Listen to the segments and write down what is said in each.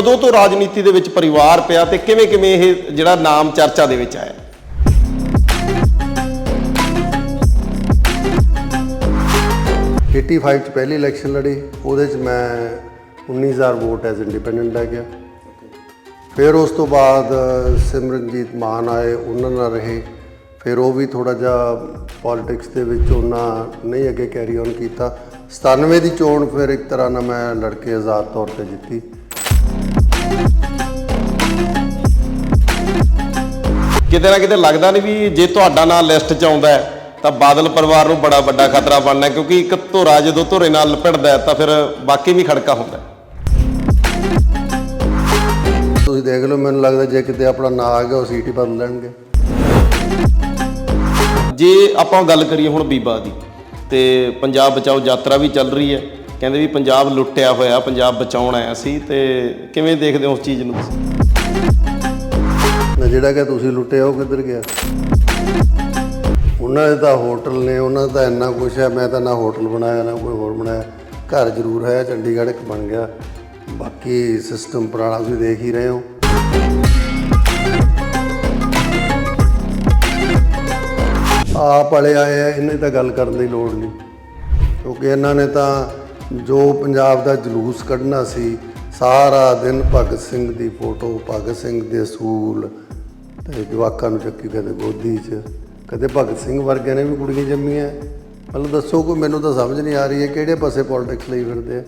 ਕਦੋਂ ਤੋਂ ਰਾਜਨੀਤੀ ਦੇ ਵਿੱਚ ਪਰਿਵਾਰ ਪਿਆ ਤੇ ਕਿਵੇਂ ਕਿਵੇਂ ਇਹ ਜਿਹੜਾ ਨਾਮ ਚਰਚਾ ਦੇ ਵਿੱਚ ਆਇਆ? 85 ਚ ਪਹਿਲੀ ਇਲੈਕਸ਼ਨ ਲੜੀ, ਉਹਦੇ ਚ ਮੈਂ 19000 ਵੋਟ ਐਜ਼ ਇੰਡੀਪੈਂਡੈਂਟ ਲੈ ਗਿਆ। ਫਿਰ ਉਸ ਤੋਂ ਬਾਅਦ ਸਿਮਰਨਜੀਤ ਮਾਨ ਆਏ, ਉਹਨਾਂ ਨਾਲ ਰਹੇ। ਫਿਰ ਉਹ ਵੀ ਥੋੜਾ ਜਿਹਾ ਪੋਲਿਟਿਕਸ ਦੇ ਵਿੱਚ ਉਹਨਾਂ ਨਹੀਂ ਅੱਗੇ ਕੈਰੀ ਔਨ ਕੀਤਾ। 97 ਦੀ ਚੋਣ ਫਿਰ ਇੱਕ ਤਰ੍ਹਾਂ ਨਾਲ ਮੈਂ ਲੜਕੇ ਆਜ਼ਾਦ ਤੌਰ ਤੇ ਜਿੱਤੀ। ਕਿਤੇ ਨਾ ਕਿਤੇ ਲੱਗਦਾ ਨਹੀਂ ਵੀ ਜੇ ਤੁਹਾਡਾ ਨਾਂ ਲਿਸਟ 'ਚ ਆਉਂਦਾ ਹੈ ਤਾਂ ਬਾਦਲ ਪਰਿਵਾਰ ਨੂੰ ਬੜਾ ਵੱਡਾ ਖਤਰਾ ਬਣਨਾ ਕਿਉਂਕਿ ਇੱਕ ਧੋਰਾ ਜਦੋਂ ਧੋਰੇ ਨਾਲ ਹੈ ਤਾਂ ਫਿਰ ਬਾਕੀ ਵੀ ਖੜਕਾ ਹੁੰਦਾ। ਤੁਸੀਂ ਦੇਖ ਲਓ ਮੈਨੂੰ ਲੱਗਦਾ ਜੇ ਕਿਤੇ ਆਪਣਾ ਨਾਂ ਆ ਗਿਆ ਉਹ ਸੀਟ ਹੀ ਬਦਲ ਲੈਣਗੇ ਜੇ ਆਪਾਂ ਗੱਲ ਕਰੀਏ ਹੁਣ ਬੀਬਾ ਦੀ ਤੇ ਪੰਜਾਬ ਬਚਾਓ ਯਾਤਰਾ ਵੀ ਚੱਲ ਰਹੀ ਹੈ ਕਹਿੰਦੇ ਵੀ ਪੰਜਾਬ ਲੁੱਟਿਆ ਹੋਇਆ, ਪੰਜਾਬ ਬਚਾਉਣ ਆਇਆ ਸੀ, ਤੇ ਕਿਵੇਂ ਦੇਖਦੇ ਹੋ ਉਸ ਚੀਜ਼ ਨੂੰ ਨਾ ਜਿਹੜਾ ਕਿ ਤੁਸੀਂ ਲੁੱਟਿਆ ਉਹ ਕਿੱਧਰ ਗਿਆ? ਉਹਨਾਂ ਦੇ ਤਾਂ ਹੋਟਲ ਨੇ, ਉਹਨਾਂ ਦਾ ਤਾਂ ਇੰਨਾ ਕੁਝ ਹੈ, ਮੈਂ ਤਾਂ ਨਾ ਹੋਟਲ ਬਣਾਇਆ, ਨਾ ਕੋਈ ਹੋਰ ਬਣਾਇਆ। ਘਰ ਜ਼ਰੂਰ ਹੈ, ਚੰਡੀਗੜ੍ਹ ਇੱਕ ਬਣ ਗਿਆ। ਬਾਕੀ ਸਿਸਟਮ ਪੁਰਾਣਾ ਤੁਸੀਂ ਦੇਖ ਹੀ ਰਹੇ ਹੋ। ਆਪ ਵਾਲੇ ਆਏ ਆ, ਇਹਨਾਂ ਦੀ ਤਾਂ ਗੱਲ ਕਰਨ ਦੀ ਲੋੜ ਨਹੀਂ। ਕਿਉਂਕਿ ਇਹਨਾਂ ਨੇ ਤਾਂ ਜੋ ਪੰਜਾਬ ਦਾ ਜਲੂਸ ਕੱਢਣਾ ਸੀ, ਸਾਰਾ ਦਿਨ ਭਗਤ ਸਿੰਘ ਦੀ ਫੋਟੋ, ਭਗਤ ਸਿੰਘ ਦੇ ਅਸੂਲ ਤੇ ਜਵਾਕਾਂ ਨੂੰ ਚੱਕੀ ਕਦੇ ਗੋਦੀ 'ਚ, ਕਦੇ ਭਗਤ ਸਿੰਘ ਵਰਗਿਆਂ ਨੇ ਵੀ ਕੁੜੀਆਂ ਜੰਮੀਆਂ। ਮਤਲਬ ਦੱਸੋ ਕੋਈ, ਮੈਨੂੰ ਤਾਂ ਸਮਝ ਨਹੀਂ ਆ ਰਹੀ ਹੈ ਕਿਹੜੇ ਪਾਸੇ ਪੋਲਿਟਿਕਸ ਲਈ ਫਿਰਦੇ ਆ।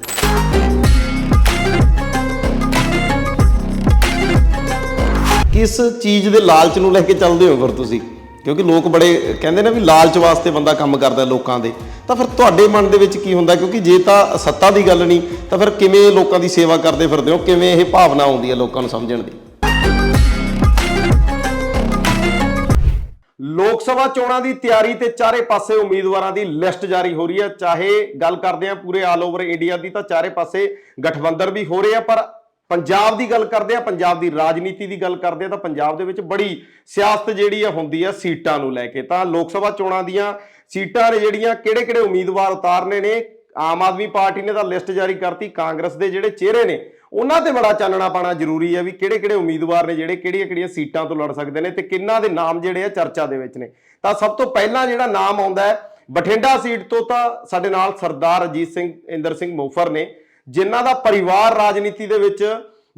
ਕਿਸ ਚੀਜ਼ ਦੇ ਲਾਲਚ ਨੂੰ ਲੈ ਕੇ ਚੱਲਦੇ ਹੋ ਫਿਰ ਤੁਸੀਂ? ਕਿਉਂਕਿ ਲੋਕ ਬੜੇ ਕਹਿੰਦੇ ਨੇ ਵੀ ਲਾਲਚ ਵਾਸਤੇ ਬੰਦਾ ਕੰਮ ਕਰਦਾ ਲੋਕਾਂ ਦੇ। ਤਾਂ ਫਿਰ ਤੁਹਾਡੇ ਮਨ ਦੇ ਵਿੱਚ ਕੀ ਹੁੰਦਾ? ਕਿਉਂਕਿ ਜੇ ਤਾਂ ਸੱਤਾ ਦੀ ਗੱਲ ਨਹੀਂ, ਤਾਂ ਫਿਰ ਕਿਵੇਂ ਲੋਕਾਂ ਦੀ ਸੇਵਾ ਕਰਦੇ ਫਿਰਦੇ ਹੋ? ਕਿਵੇਂ ਇਹ ਭਾਵਨਾ ਆਉਂਦੀ ਹੈ ਲੋਕਾਂ ਨੂੰ ਸਮਝਣ ਦੀ? ਲੋਕ ਸਭਾ ਚੋਣਾਂ ਦੀ ਤਿਆਰੀ ਤੇ ਚਾਰੇ ਪਾਸੇ ਉਮੀਦਵਾਰਾਂ ਦੀ ਲਿਸਟ ਜਾਰੀ ਹੋ ਰਹੀ ਹੈ। ਚਾਹੇ ਗੱਲ ਕਰਦੇ ਆ ਪੂਰੇ ਆਲ ਓਵਰ ਇੰਡੀਆ ਦੀ ਤਾਂ ਚਾਰੇ ਪਾਸੇ ਗਠਬੰਧਨ ਵੀ ਹੋ ਰਹੇ ਆ, ਪਰ ਪੰਜਾਬ ਦੀ ਗੱਲ ਕਰਦੇ ਆ, ਪੰਜਾਬ ਦੀ ਰਾਜਨੀਤੀ ਦੀ ਗੱਲ ਕਰਦੇ ਆ, ਤਾਂ ਪੰਜਾਬ ਦੇ ਵਿੱਚ ਬੜੀ ਸਿਆਸਤ ਜਿਹੜੀ ਆ ਹੁੰਦੀ ਆ ਸੀਟਾਂ ਨੂੰ ਲੈ ਕੇ। ਤਾਂ ਲੋਕ ਸਭਾ ਚੋਣਾਂ ਦੀਆਂ ਸੀਟਾਂ ਨੇ ਜਿਹੜੀਆਂ ਕਿਹੜੇ-ਕਿਹੜੇ ਉਮੀਦਵਾਰ ਉਤਾਰਨੇ ਨੇ, ਆਮ ਆਦਮੀ ਪਾਰਟੀ ਨੇ ਤਾਂ ਲਿਸਟ ਜਾਰੀ ਕਰਤੀ, ਕਾਂਗਰਸ ਦੇ ਜਿਹੜੇ ਚਿਹਰੇ ਨੇ, ਉਹਨਾਂ ਤੇ ਬੜਾ ਚਾਨਣਾ ਪਾਣਾ ਜ਼ਰੂਰੀ ਹੈ ਵੀ ਕਿਹੜੇ-ਕਿਹੜੇ ਉਮੀਦਵਾਰ ਨੇ ਜਿਹੜੇ ਕਿਹੜੀਆਂ-ਕਿਹੜੀਆਂ ਸੀਟਾਂ ਤੋਂ ਲੜ ਸਕਦੇ ਨੇ ਤੇ ਕਿੰਨਾਂ ਦੇ ਨਾਮ ਜਿਹੜੇ ਆ ਚਰਚਾ ਦੇ ਵਿੱਚ ਨੇ। ਤਾਂ ਸਭ ਤੋਂ ਪਹਿਲਾਂ ਜਿਹੜਾ ਨਾਮ ਆਉਂਦਾ ਹੈ, ਬਠਿੰਡਾ ਸੀਟ ਤੋਂ ਤਾਂ ਸਾਡੇ ਨਾਲ ਸਰਦਾਰ ਅਜੀਤ ਸਿੰਘ, ਇੰਦਰ ਸਿੰਘ ਮੋਫਰ ਨੇ। ਜਿਨ੍ਹਾਂ ਦਾ ਪਰਿਵਾਰ ਰਾਜਨੀਤੀ ਦੇ ਵਿੱਚ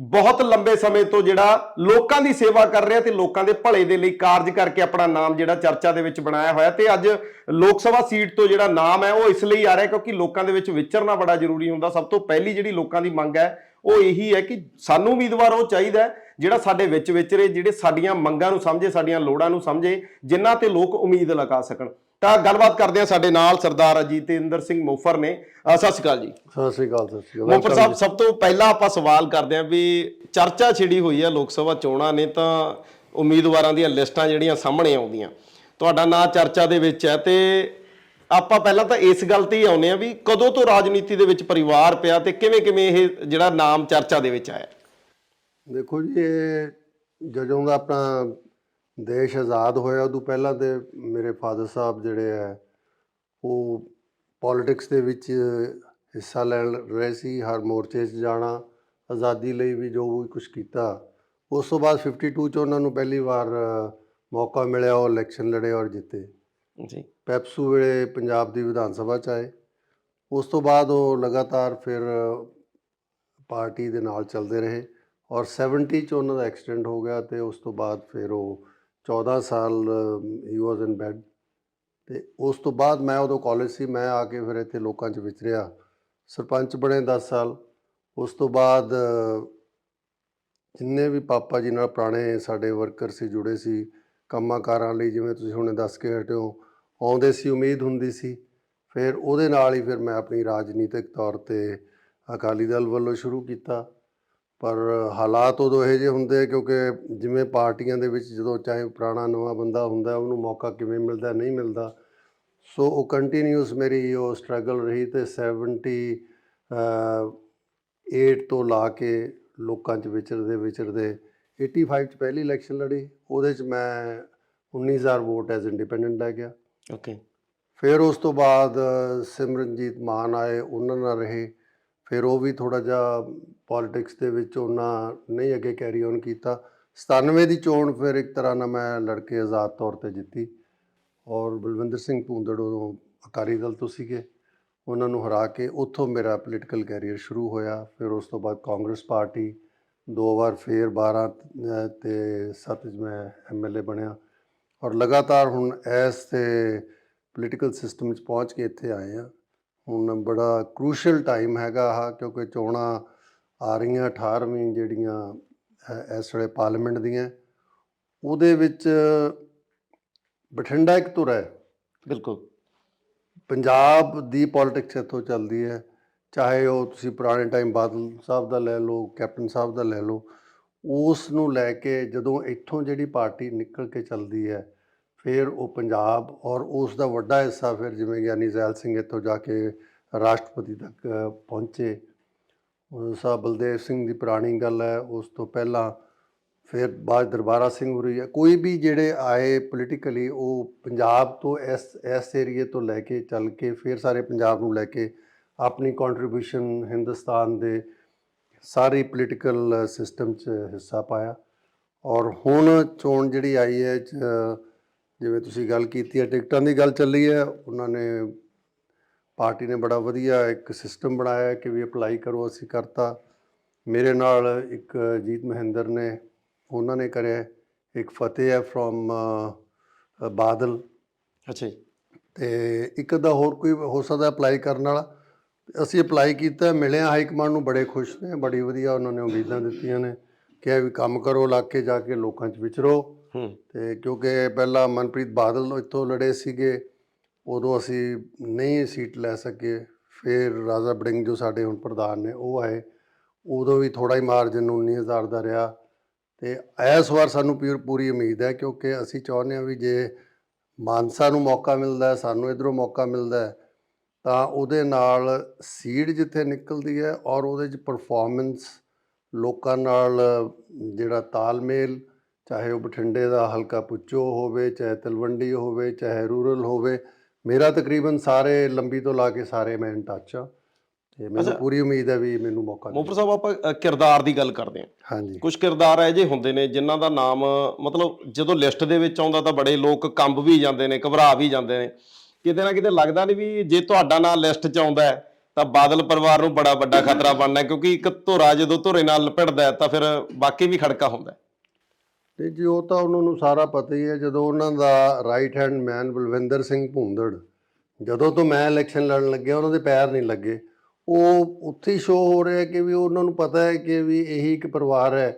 ਬਹੁਤ ਲੰਬੇ ਸਮੇਂ ਤੋਂ ਜਿਹੜਾ ਲੋਕਾਂ ਦੀ ਸੇਵਾ ਕਰ ਰਿਹਾ ਤੇ ਲੋਕਾਂ ਦੇ ਭਲੇ ਦੇ ਲਈ ਕਾਰਜ ਕਰਕੇ ਆਪਣਾ ਨਾਮ ਜਿਹੜਾ ਚਰਚਾ ਦੇ ਵਿੱਚ ਬਣਾਇਆ ਹੋਇਆ ਤੇ ਅੱਜ ਲੋਕ ਸਭਾ ਸੀਟ ਤੋਂ ਜਿਹੜਾ ਨਾਮ ਹੈ ਉਹ ਇਸ ਲਈ ਆ ਰਿਹਾ ਕਿਉਂਕਿ ਲੋਕਾਂ ਦੇ ਵਿੱਚ ਵਿਚਰਨਾ ਬੜਾ ਜ਼ਰੂਰੀ ਹੁੰਦਾ। ਸਭ ਤੋਂ ਪਹਿਲੀ ਜਿਹੜੀ ਲੋਕਾਂ ਦੀ ਮੰਗ ਹੈ, ਉਹ ਇਹੀ ਹੈ ਕਿ ਸਾਨੂੰ ਉਮੀਦਵਾਰ ਉਹ ਚਾਹੀਦਾ ਜਿਹੜਾ ਸਾਡੇ ਵਿੱਚ ਵਿਚਰੇ, ਜਿਹੜੇ ਸਾਡੀਆਂ ਮੰਗਾਂ ਨੂੰ ਸਮਝੇ, ਸਾਡੀਆਂ ਲੋੜਾਂ ਨੂੰ ਸਮਝੇ, ਜਿਨ੍ਹਾਂ ਤੇ ਲੋਕ ਉਮੀਦ ਲਗਾ ਸਕਣ। ਤਾਂ ਗੱਲਬਾਤ ਕਰਦੇ ਆ ਸਾਡੇ ਨਾਲ ਸਰਦਾਰ ਅਜੀਤਿੰਦਰ ਸਿੰਘ ਮੋਫਰ ਨੇ। ਸਤਿ ਸ਼੍ਰੀ ਅਕਾਲ ਜੀ। ਸਤਿ ਸ੍ਰੀ ਅਕਾਲ ਸਤਿ ਸ੍ਰੀ ਅਕਾਲ। ਮੋਫਰ ਸਾਹਿਬ ਸਭ ਤੋਂ ਪਹਿਲਾਂ ਆਪਾਂ ਸਵਾਲ ਕਰਦੇ ਹਾਂ ਵੀ ਚਰਚਾ ਛਿੜੀ ਹੋਈ ਹੈ ਲੋਕ ਸਭਾ ਚੋਣਾਂ ਨੇ ਤਾਂ ਉਮੀਦਵਾਰਾਂ ਦੀਆਂ ਲਿਸਟਾਂ ਜਿਹੜੀਆਂ ਸਾਹਮਣੇ ਆਉਂਦੀਆਂ। ਤੁਹਾਡਾ ਨਾਂ ਚਰਚਾ ਦੇ ਵਿੱਚ ਹੈ ਤੇ ਆਪਾਂ ਪਹਿਲਾਂ ਤਾਂ ਇਸ ਗੱਲ ਤੇ ਹੀ ਆਉਨੇ ਆ ਵੀ ਕਦੋਂ ਤੋਂ ਰਾਜਨੀਤੀ ਦੇ ਵਿੱਚ ਪਰਿਵਾਰ ਪਿਆ ਤੇ ਕਿਵੇਂ ਕਿਵੇਂ ਇਹ ਜਿਹੜਾ ਨਾਮ ਚਰਚਾ ਦੇ ਵਿੱਚ ਆਇਆ? ਦੇਖੋ ਜੀ ਇਹ ਜਦੋਂ ਦਾ ਆਪਣਾ ਦੇਸ਼ ਆਜ਼ਾਦ ਹੋਇਆ ਉਦੋਂ ਪਹਿਲਾਂ ਤੇ ਮੇਰੇ ਫਾਦਰ ਸਾਹਿਬ ਜਿਹੜੇ ਹੈ ਉਹ ਪੋਲਿਟਿਕਸ ਦੇ ਵਿੱਚ ਹਿੱਸਾ ਲੈਣ ਰਹੇ ਸੀ ਹਰ ਮੋਰਚੇ 'ਚ ਜਾਣਾ ਆਜ਼ਾਦੀ ਲਈ ਵੀ ਜੋ ਵੀ ਕੁਝ ਕੀਤਾ। ਉਸ ਤੋਂ ਬਾਅਦ 52 ਚ ਉਹਨਾਂ ਨੂੰ ਪਹਿਲੀ ਵਾਰ ਮੌਕਾ ਮਿਲਿਆ ਉਹ ਇਲੈਕਸ਼ਨ ਲੜੇ ਔਰ ਜਿੱਤੇ। ਜੀ। ਪੈਪਸੂ ਵੇਲੇ ਪੰਜਾਬ ਦੀ ਵਿਧਾਨ ਸਭਾ ਚ ਆਏ। ਉਸ ਤੋਂ ਬਾਅਦ ਉਹ ਲਗਾਤਾਰ ਫਿਰ ਪਾਰਟੀ ਦੇ ਨਾਲ ਚੱਲਦੇ ਰਹੇ ਔਰ 70 ਚ ਉਹਨਾਂ ਦਾ ਐਕਸੀਡੈਂਟ ਹੋ ਗਿਆ ਤੇ ਉਸ ਤੋਂ ਬਾਅਦ ਫਿਰ ਉਹ 14 ਸਾਲ ਹੀ ਵਾਸ ਇਨ ਬੈਡ ਤੇ ਉਸ ਤੋਂ ਬਾਅਦ ਮੈਂ ਉਦੋਂ ਕਾਲਜ ਸੀ, ਮੈਂ ਆ ਕੇ ਫਿਰ ਇੱਥੇ ਲੋਕਾਂ 'ਚ ਵਿਚਰਿਆ। ਸਰਪੰਚ ਬਣੇ 10 ਸਾਲ। ਉਸ ਤੋਂ ਬਾਅਦ, ਜਿੰਨੇ ਵੀ ਪਾਪਾ ਜੀ ਨਾਲ ਪੁਰਾਣੇ ਸਾਡੇ ਵਰਕਰ ਸੀ, ਜੁੜੇ ਸੀ ਕੰਮਾਂ ਕਾਰਾਂ ਲਈ ਜਿਵੇਂ ਤੁਸੀਂ ਹੁਣੇ ਦੱਸ ਕੇ ਹਟੇ ਹੋ, ਆਉਂਦੇ ਸੀ, ਉਮੀਦ ਹੁੰਦੀ ਸੀ। ਫਿਰ ਉਹਦੇ ਨਾਲ ਹੀ ਫਿਰ ਮੈਂ ਆਪਣੀ ਰਾਜਨੀਤਿਕ ਤੌਰ ਤੇ ਅਕਾਲੀ ਦਲ ਵੱਲੋਂ ਸ਼ੁਰੂ ਕੀਤਾ। ਪਰ ਹਾਲਾਤ ਉਦੋਂ ਇਹੋ ਜਿਹੇ ਹੁੰਦੇ ਕਿਉਂਕਿ ਜਿਵੇਂ ਪਾਰਟੀਆਂ ਦੇ ਵਿੱਚ ਜਦੋਂ ਚਾਹੇ ਪੁਰਾਣਾ ਨਵਾਂ ਬੰਦਾ ਹੁੰਦਾ ਉਹਨੂੰ ਮੌਕਾ ਕਿਵੇਂ ਮਿਲਦਾ ਨਹੀਂ ਮਿਲਦਾ। ਸੋ ਉਹ ਕੰਟੀਨਿਊਸ ਮੇਰੀ ਉਹ ਸਟਰਗਲ ਰਹੀ ਤੇ 70 ਅ, 8 ਤੋਂ ਲਾ ਕੇ ਲੋਕਾਂ 'ਚ ਵਿਚਰਦੇ ਵਿਚਰਦੇ 85 ਚ ਪਹਿਲੀ ਇਲੈਕਸ਼ਨ ਲੜੀ ਉਹਦੇ 'ਚ ਮੈਂ 19000 ਵੋਟ ਐਜ਼ ਇੰਡੀਪੈਂਡੈਂਟ ਲੈ ਗਿਆ। ਓਕੇ ਫਿਰ ਉਸ ਤੋਂ ਬਾਅਦ ਸਿਮਰਨਜੀਤ ਮਾਨ ਆਏ ਉਹਨਾਂ ਨਾਲ ਰਹੇ। ਫਿਰ ਉਹ ਵੀ ਥੋੜਾ ਜਿਹਾ ਪੋਲਿਟਿਕਸ ਦੇ ਵਿੱਚ ਉਹਨਾਂ ਨਹੀਂ ਅੱਗੇ ਕੈਰੀ ਔਨ ਕੀਤਾ। 97 ਦੀ ਚੋਣ ਫਿਰ ਇੱਕ ਤਰ੍ਹਾਂ ਨਾਲ ਮੈਂ ਲੜ ਕੇ ਆਜ਼ਾਦ ਤੌਰ ਤੇ ਜਿੱਤੀ। ਔਰ ਬਲਵਿੰਦਰ ਸਿੰਘ ਭੂੰਦੜ ਉਦੋਂ ਅਕਾਲੀ ਦਲ ਤੋਂ ਸੀਗੇ। ਉਹਨਾਂ ਨੂੰ ਹਰਾ ਕੇ ਉੱਥੋਂ ਮੇਰਾ ਪੋਲੀਟੀਕਲ ਕੈਰੀਅਰ ਸ਼ੁਰੂ ਹੋਇਆ। ਫਿਰ ਉਸ ਤੋਂ ਬਾਅਦ ਕਾਂਗਰਸ ਪਾਰਟੀ ਦੋ ਵਾਰ ਫੇਰ 12 ਅ, ਤੇ 7 ਚ ਮੈਂ ਐਮਐਲਏ ਬਣਿਆ। ਔਰ ਲਗਾਤਾਰ ਹੁਣ ਇਸ ਤੇ ਪੋਲੀਟੀਕਲ ਸਿਸਟਮ ਵਿੱਚ ਪਹੁੰਚ ਕੇ ਇੱਥੇ ਆਏ ਆ ਹੁਣ ਬੜਾ ਕ੍ਰੂਸ਼ੀਅਲ ਟਾਈਮ ਹੈਗਾ ਆ ਕਿਉਂਕਿ ਚੋਣਾਂ ਆ ਰਹੀਆਂ 18ਵੀਂ ਜਿਹੜੀਆਂ ਇਸ ਵੇਲੇ ਪਾਰਲੀਮੈਂਟ ਦੀਆਂ ਉਹਦੇ ਵਿੱਚ ਬਠਿੰਡਾ ਇੱਕ ਧੁਰ ਹੈ। ਬਿਲਕੁਲ। ਪੰਜਾਬ ਦੀ ਪੋਲਿਟਿਕਸ ਇੱਥੋਂ ਚੱਲਦੀ ਹੈ। ਚਾਹੇ ਉਹ ਤੁਸੀਂ ਪੁਰਾਣੇ ਟਾਈਮ ਬਾਦਲ ਸਾਹਿਬ ਦਾ ਲੈ ਲਓ ਕੈਪਟਨ ਸਾਹਿਬ ਦਾ ਲੈ ਲਓ ਉਸ ਨੂੰ ਲੈ ਕੇ ਜਦੋਂ ਇੱਥੋਂ ਜਿਹੜੀ ਪਾਰਟੀ ਨਿਕਲ ਕੇ ਚੱਲਦੀ ਹੈ ਫਿਰ ਉਹ ਪੰਜਾਬ ਔਰ ਉਸ ਦਾ ਵੱਡਾ ਹਿੱਸਾ ਫਿਰ ਜਿਵੇਂ ਗਿਆਨੀ ਜ਼ੈਲ ਸਿੰਘ ਇੱਥੋਂ ਜਾ ਕੇ ਰਾਸ਼ਟਰਪਤੀ ਤੱਕ ਪਹੁੰਚੇ। ਉਹ ਸਾਹਿਬ ਬਲਦੇਵ ਸਿੰਘ ਦੀ ਪੁਰਾਣੀ ਗੱਲ ਹੈ ਉਸ ਤੋਂ ਪਹਿਲਾਂ ਫਿਰ ਬਾਅਦ ਦਰਬਾਰਾ ਸਿੰਘ ਹੋਰੀ ਹੈ। ਕੋਈ ਵੀ ਜਿਹੜੇ ਆਏ ਪੋਲੀਟੀਕਲੀ ਉਹ ਪੰਜਾਬ ਤੋਂ ਇਸ ਇਸ ਏਰੀਏ ਤੋਂ ਲੈ ਕੇ ਚੱਲ ਕੇ ਫਿਰ ਸਾਰੇ ਪੰਜਾਬ ਨੂੰ ਲੈ ਕੇ ਆਪਣੀ ਕੰਟਰੀਬਿਊਸ਼ਨ ਹਿੰਦੁਸਤਾਨ ਦੇ ਸਾਰੀ ਪੋਲੀਟੀਕਲ ਸਿਸਟਮ 'ਚ ਹਿੱਸਾ ਪਾਇਆ। ਔਰ ਹੁਣ ਚੋਣ ਜਿਹੜੀ ਆਈ ਹੈ ਚ, ਜਿਵੇਂ ਤੁਸੀਂ ਗੱਲ ਕੀਤੀ ਹੈ ਟਿਕਟਾਂ ਦੀ ਗੱਲ ਚੱਲੀ ਹੈ ਉਹਨਾਂ ਨੇ ਪਾਰਟੀ ਨੇ ਬੜਾ ਵਧੀਆ ਇੱਕ ਸਿਸਟਮ ਬਣਾਇਆ ਹੈ ਕਿ ਵੀ ਅਪਲਾਈ ਕਰੋ ਅਸੀਂ ਕਰਤਾ। ਮੇਰੇ ਨਾਲ ਇੱਕ ਜੀਤ ਮਹਿੰਦਰ ਨੇ ਉਹਨਾਂ ਨੇ ਕਰਿਆ ਇੱਕ ਫਤਿਹ ਹੈ ਫਰੋਮ ਬਾਦਲ। ਅੱਛਾ ਜੀ। ਤੇ ਇੱਕ ਦਾ ਹੋਰ ਕੋਈ ਹੋ ਸਕਦਾ ਅਪਲਾਈ ਕਰਨ ਵਾਲਾ। ਅਸੀਂ ਅਪਲਾਈ ਕੀਤਾ ਮਿਲਿਆ ਹਾਈ ਕਮਾਂਡ ਨੂੰ ਬੜੇ ਖੁਸ਼ ਨੇ ਬੜੀ ਵਧੀਆ ਉਹਨਾਂ ਨੇ ਉਮੀਦਾਂ ਦਿੱਤੀਆਂ ਨੇ। ਕਿ ਵੀ ਕੰਮ ਕਰੋ ਇਲਾਕੇ ਜਾ ਕੇ ਲੋਕਾਂ 'ਚ ਵਿਚਰੋ। ਤੇ ਕਿਉਂਕਿ ਪਹਿਲਾਂ ਮਨਪ੍ਰੀਤ ਬਾਦਲ ਇੱਥੋਂ ਲੜੇ ਸੀਗੇ, ਉਦੋਂ ਅਸੀਂ ਨਹੀਂ ਸੀਟ ਲੈ ਸਕੇ। ਫਿਰ ਰਾਜਾ ਬੜਿੰਗ ਜੋ ਸਾਡੇ ਹੁਣ ਪ੍ਰਧਾਨ ਨੇ, ਉਹ ਆਏ। ਉਦੋਂ ਵੀ ਥੋੜਾ ਹੀ ਮਾਰਜਨ 19000 ਦਾ ਰਿਹਾ। ਤੇ ਇਸ ਵਾਰ ਸਾਨੂੰ ਪੂਰ- ਪੂਰੀ ਉਮੀਦ ਹੈ, ਕਿਉਂਕਿ ਅਸੀਂ ਚਾਹੁੰਦੇ ਹਾਂ ਵੀ ਜੇ ਮਾਨਸਾ ਨੂੰ ਮੌਕਾ ਮਿਲਦਾ ਹੈ, ਸਾਨੂੰ ਇਧਰੋਂ ਮੌਕਾ ਮਿਲਦਾ ਹੈ, ਤਾਂ ਉਹਦੇ ਨਾਲ ਸੀਡ ਜਿੱਥੇ ਨਿਕਲਦੀ ਹੈ ਔਰ ਉਹਦੇ 'ਚ ਪਰਫਾਰਮੈਂਸ ਲੋਕਾਂ ਨਾਲ ਜਿਹੜਾ ਤਾਲਮੇਲ ਚਾਹੇ ਉਹ ਬਠਿੰਡੇ ਦਾ ਹਲਕਾ ਪੁੱਚੋ ਹੋਵੇ ਚਾਹੇ ਤਲਵੰਡੀ ਹੋਵੇ ਚਾਹੇ ਰੂਰਲ ਹੋਵੇ ਮੇਰਾ ਤਕਰੀਬਨ ਸਾਰੇ ਲੰਬੀ ਤੋਂ ਲਾ ਕੇ ਸਾਰੇ ਮੈਂ ਇਨ ਟੱਚ ਆ ਤੇ ਮੈਨੂੰ। ਪੂਰੀ ਉਮੀਦ ਹੈ ਵੀ ਮੈਨੂੰ ਮੌਕਾ ਮੋਪਰ ਮਿਲੇਗਾ ਸਾਹਿਬ ਆਪਾਂ ਕਿਰਦਾਰ ਦੀ ਗੱਲ ਕਰਦੇ ਹਾਂ। ਹਾਂਜੀ। ਕੁਝ ਕਿਰਦਾਰ ਇਹ ਜੇ ਹੁੰਦੇ ਨੇ ਜਿਨ੍ਹਾਂ ਦਾ ਨਾਮ ਮਤਲਬ ਜਦੋਂ ਲਿਸਟ ਦੇ ਵਿੱਚ ਆਉਂਦਾ ਤਾਂ ਬੜੇ ਲੋਕ ਕੰਬ ਵੀ ਜਾਂਦੇ ਨੇ ਘਬਰਾ ਵੀ ਜਾਂਦੇ ਨੇ। ਕਿਤੇ ਨਾ ਕਿਤੇ ਲੱਗਦਾ ਨਹੀਂ ਵੀ ਜੇ ਤੁਹਾਡਾ ਨਾਮ ਲਿਸਟ 'ਚ ਆਉਂਦਾ ਹੈ ਤਾਂ ਬਾਦਲ ਪਰਿਵਾਰ ਨੂੰ ਬੜਾ ਵੱਡਾ ਖਤਰਾ ਬਣਨਾ ਹੈ ਕਿਉਂਕਿ ਇੱਕ ਧੁਰਾ ਜਦੋਂ ਧੁਰੇ ਨਾਲ ਲਪੜਦਾ ਹੈ ਤਾਂ ਫਿਰ ਬਾਕੀ ਵੀ ਖੜਕਾ ਹੁੰਦਾ ਹੈ। ਤੇ ਜੀ ਉਹ ਤਾਂ ਉਹਨਾਂ ਨੂੰ ਸਾਰਾ ਪਤਾ ਹੀ ਹੈ, ਜਦੋਂ ਉਹਨਾਂ ਦਾ right hand man Balwinder Singh Bhundar, ਜਦੋਂ ਤੋਂ ਮੈਂ ਇਲੈਕਸ਼ਨ ਲੜਨ ਲੱਗਿਆ ਉਹਨਾਂ ਦੇ ਪੈਰ ਨਹੀਂ ਲੱਗੇ, ਉਹ ਉੱਥੇ ਹੀ ਸ਼ੋ ਹੋ ਰਿਹਾ ਕਿ ਵੀ ਉਹਨਾਂ ਨੂੰ ਪਤਾ ਹੈ ਕਿ ਵੀ ਇਹੀ ਇੱਕ ਪਰਿਵਾਰ ਹੈ,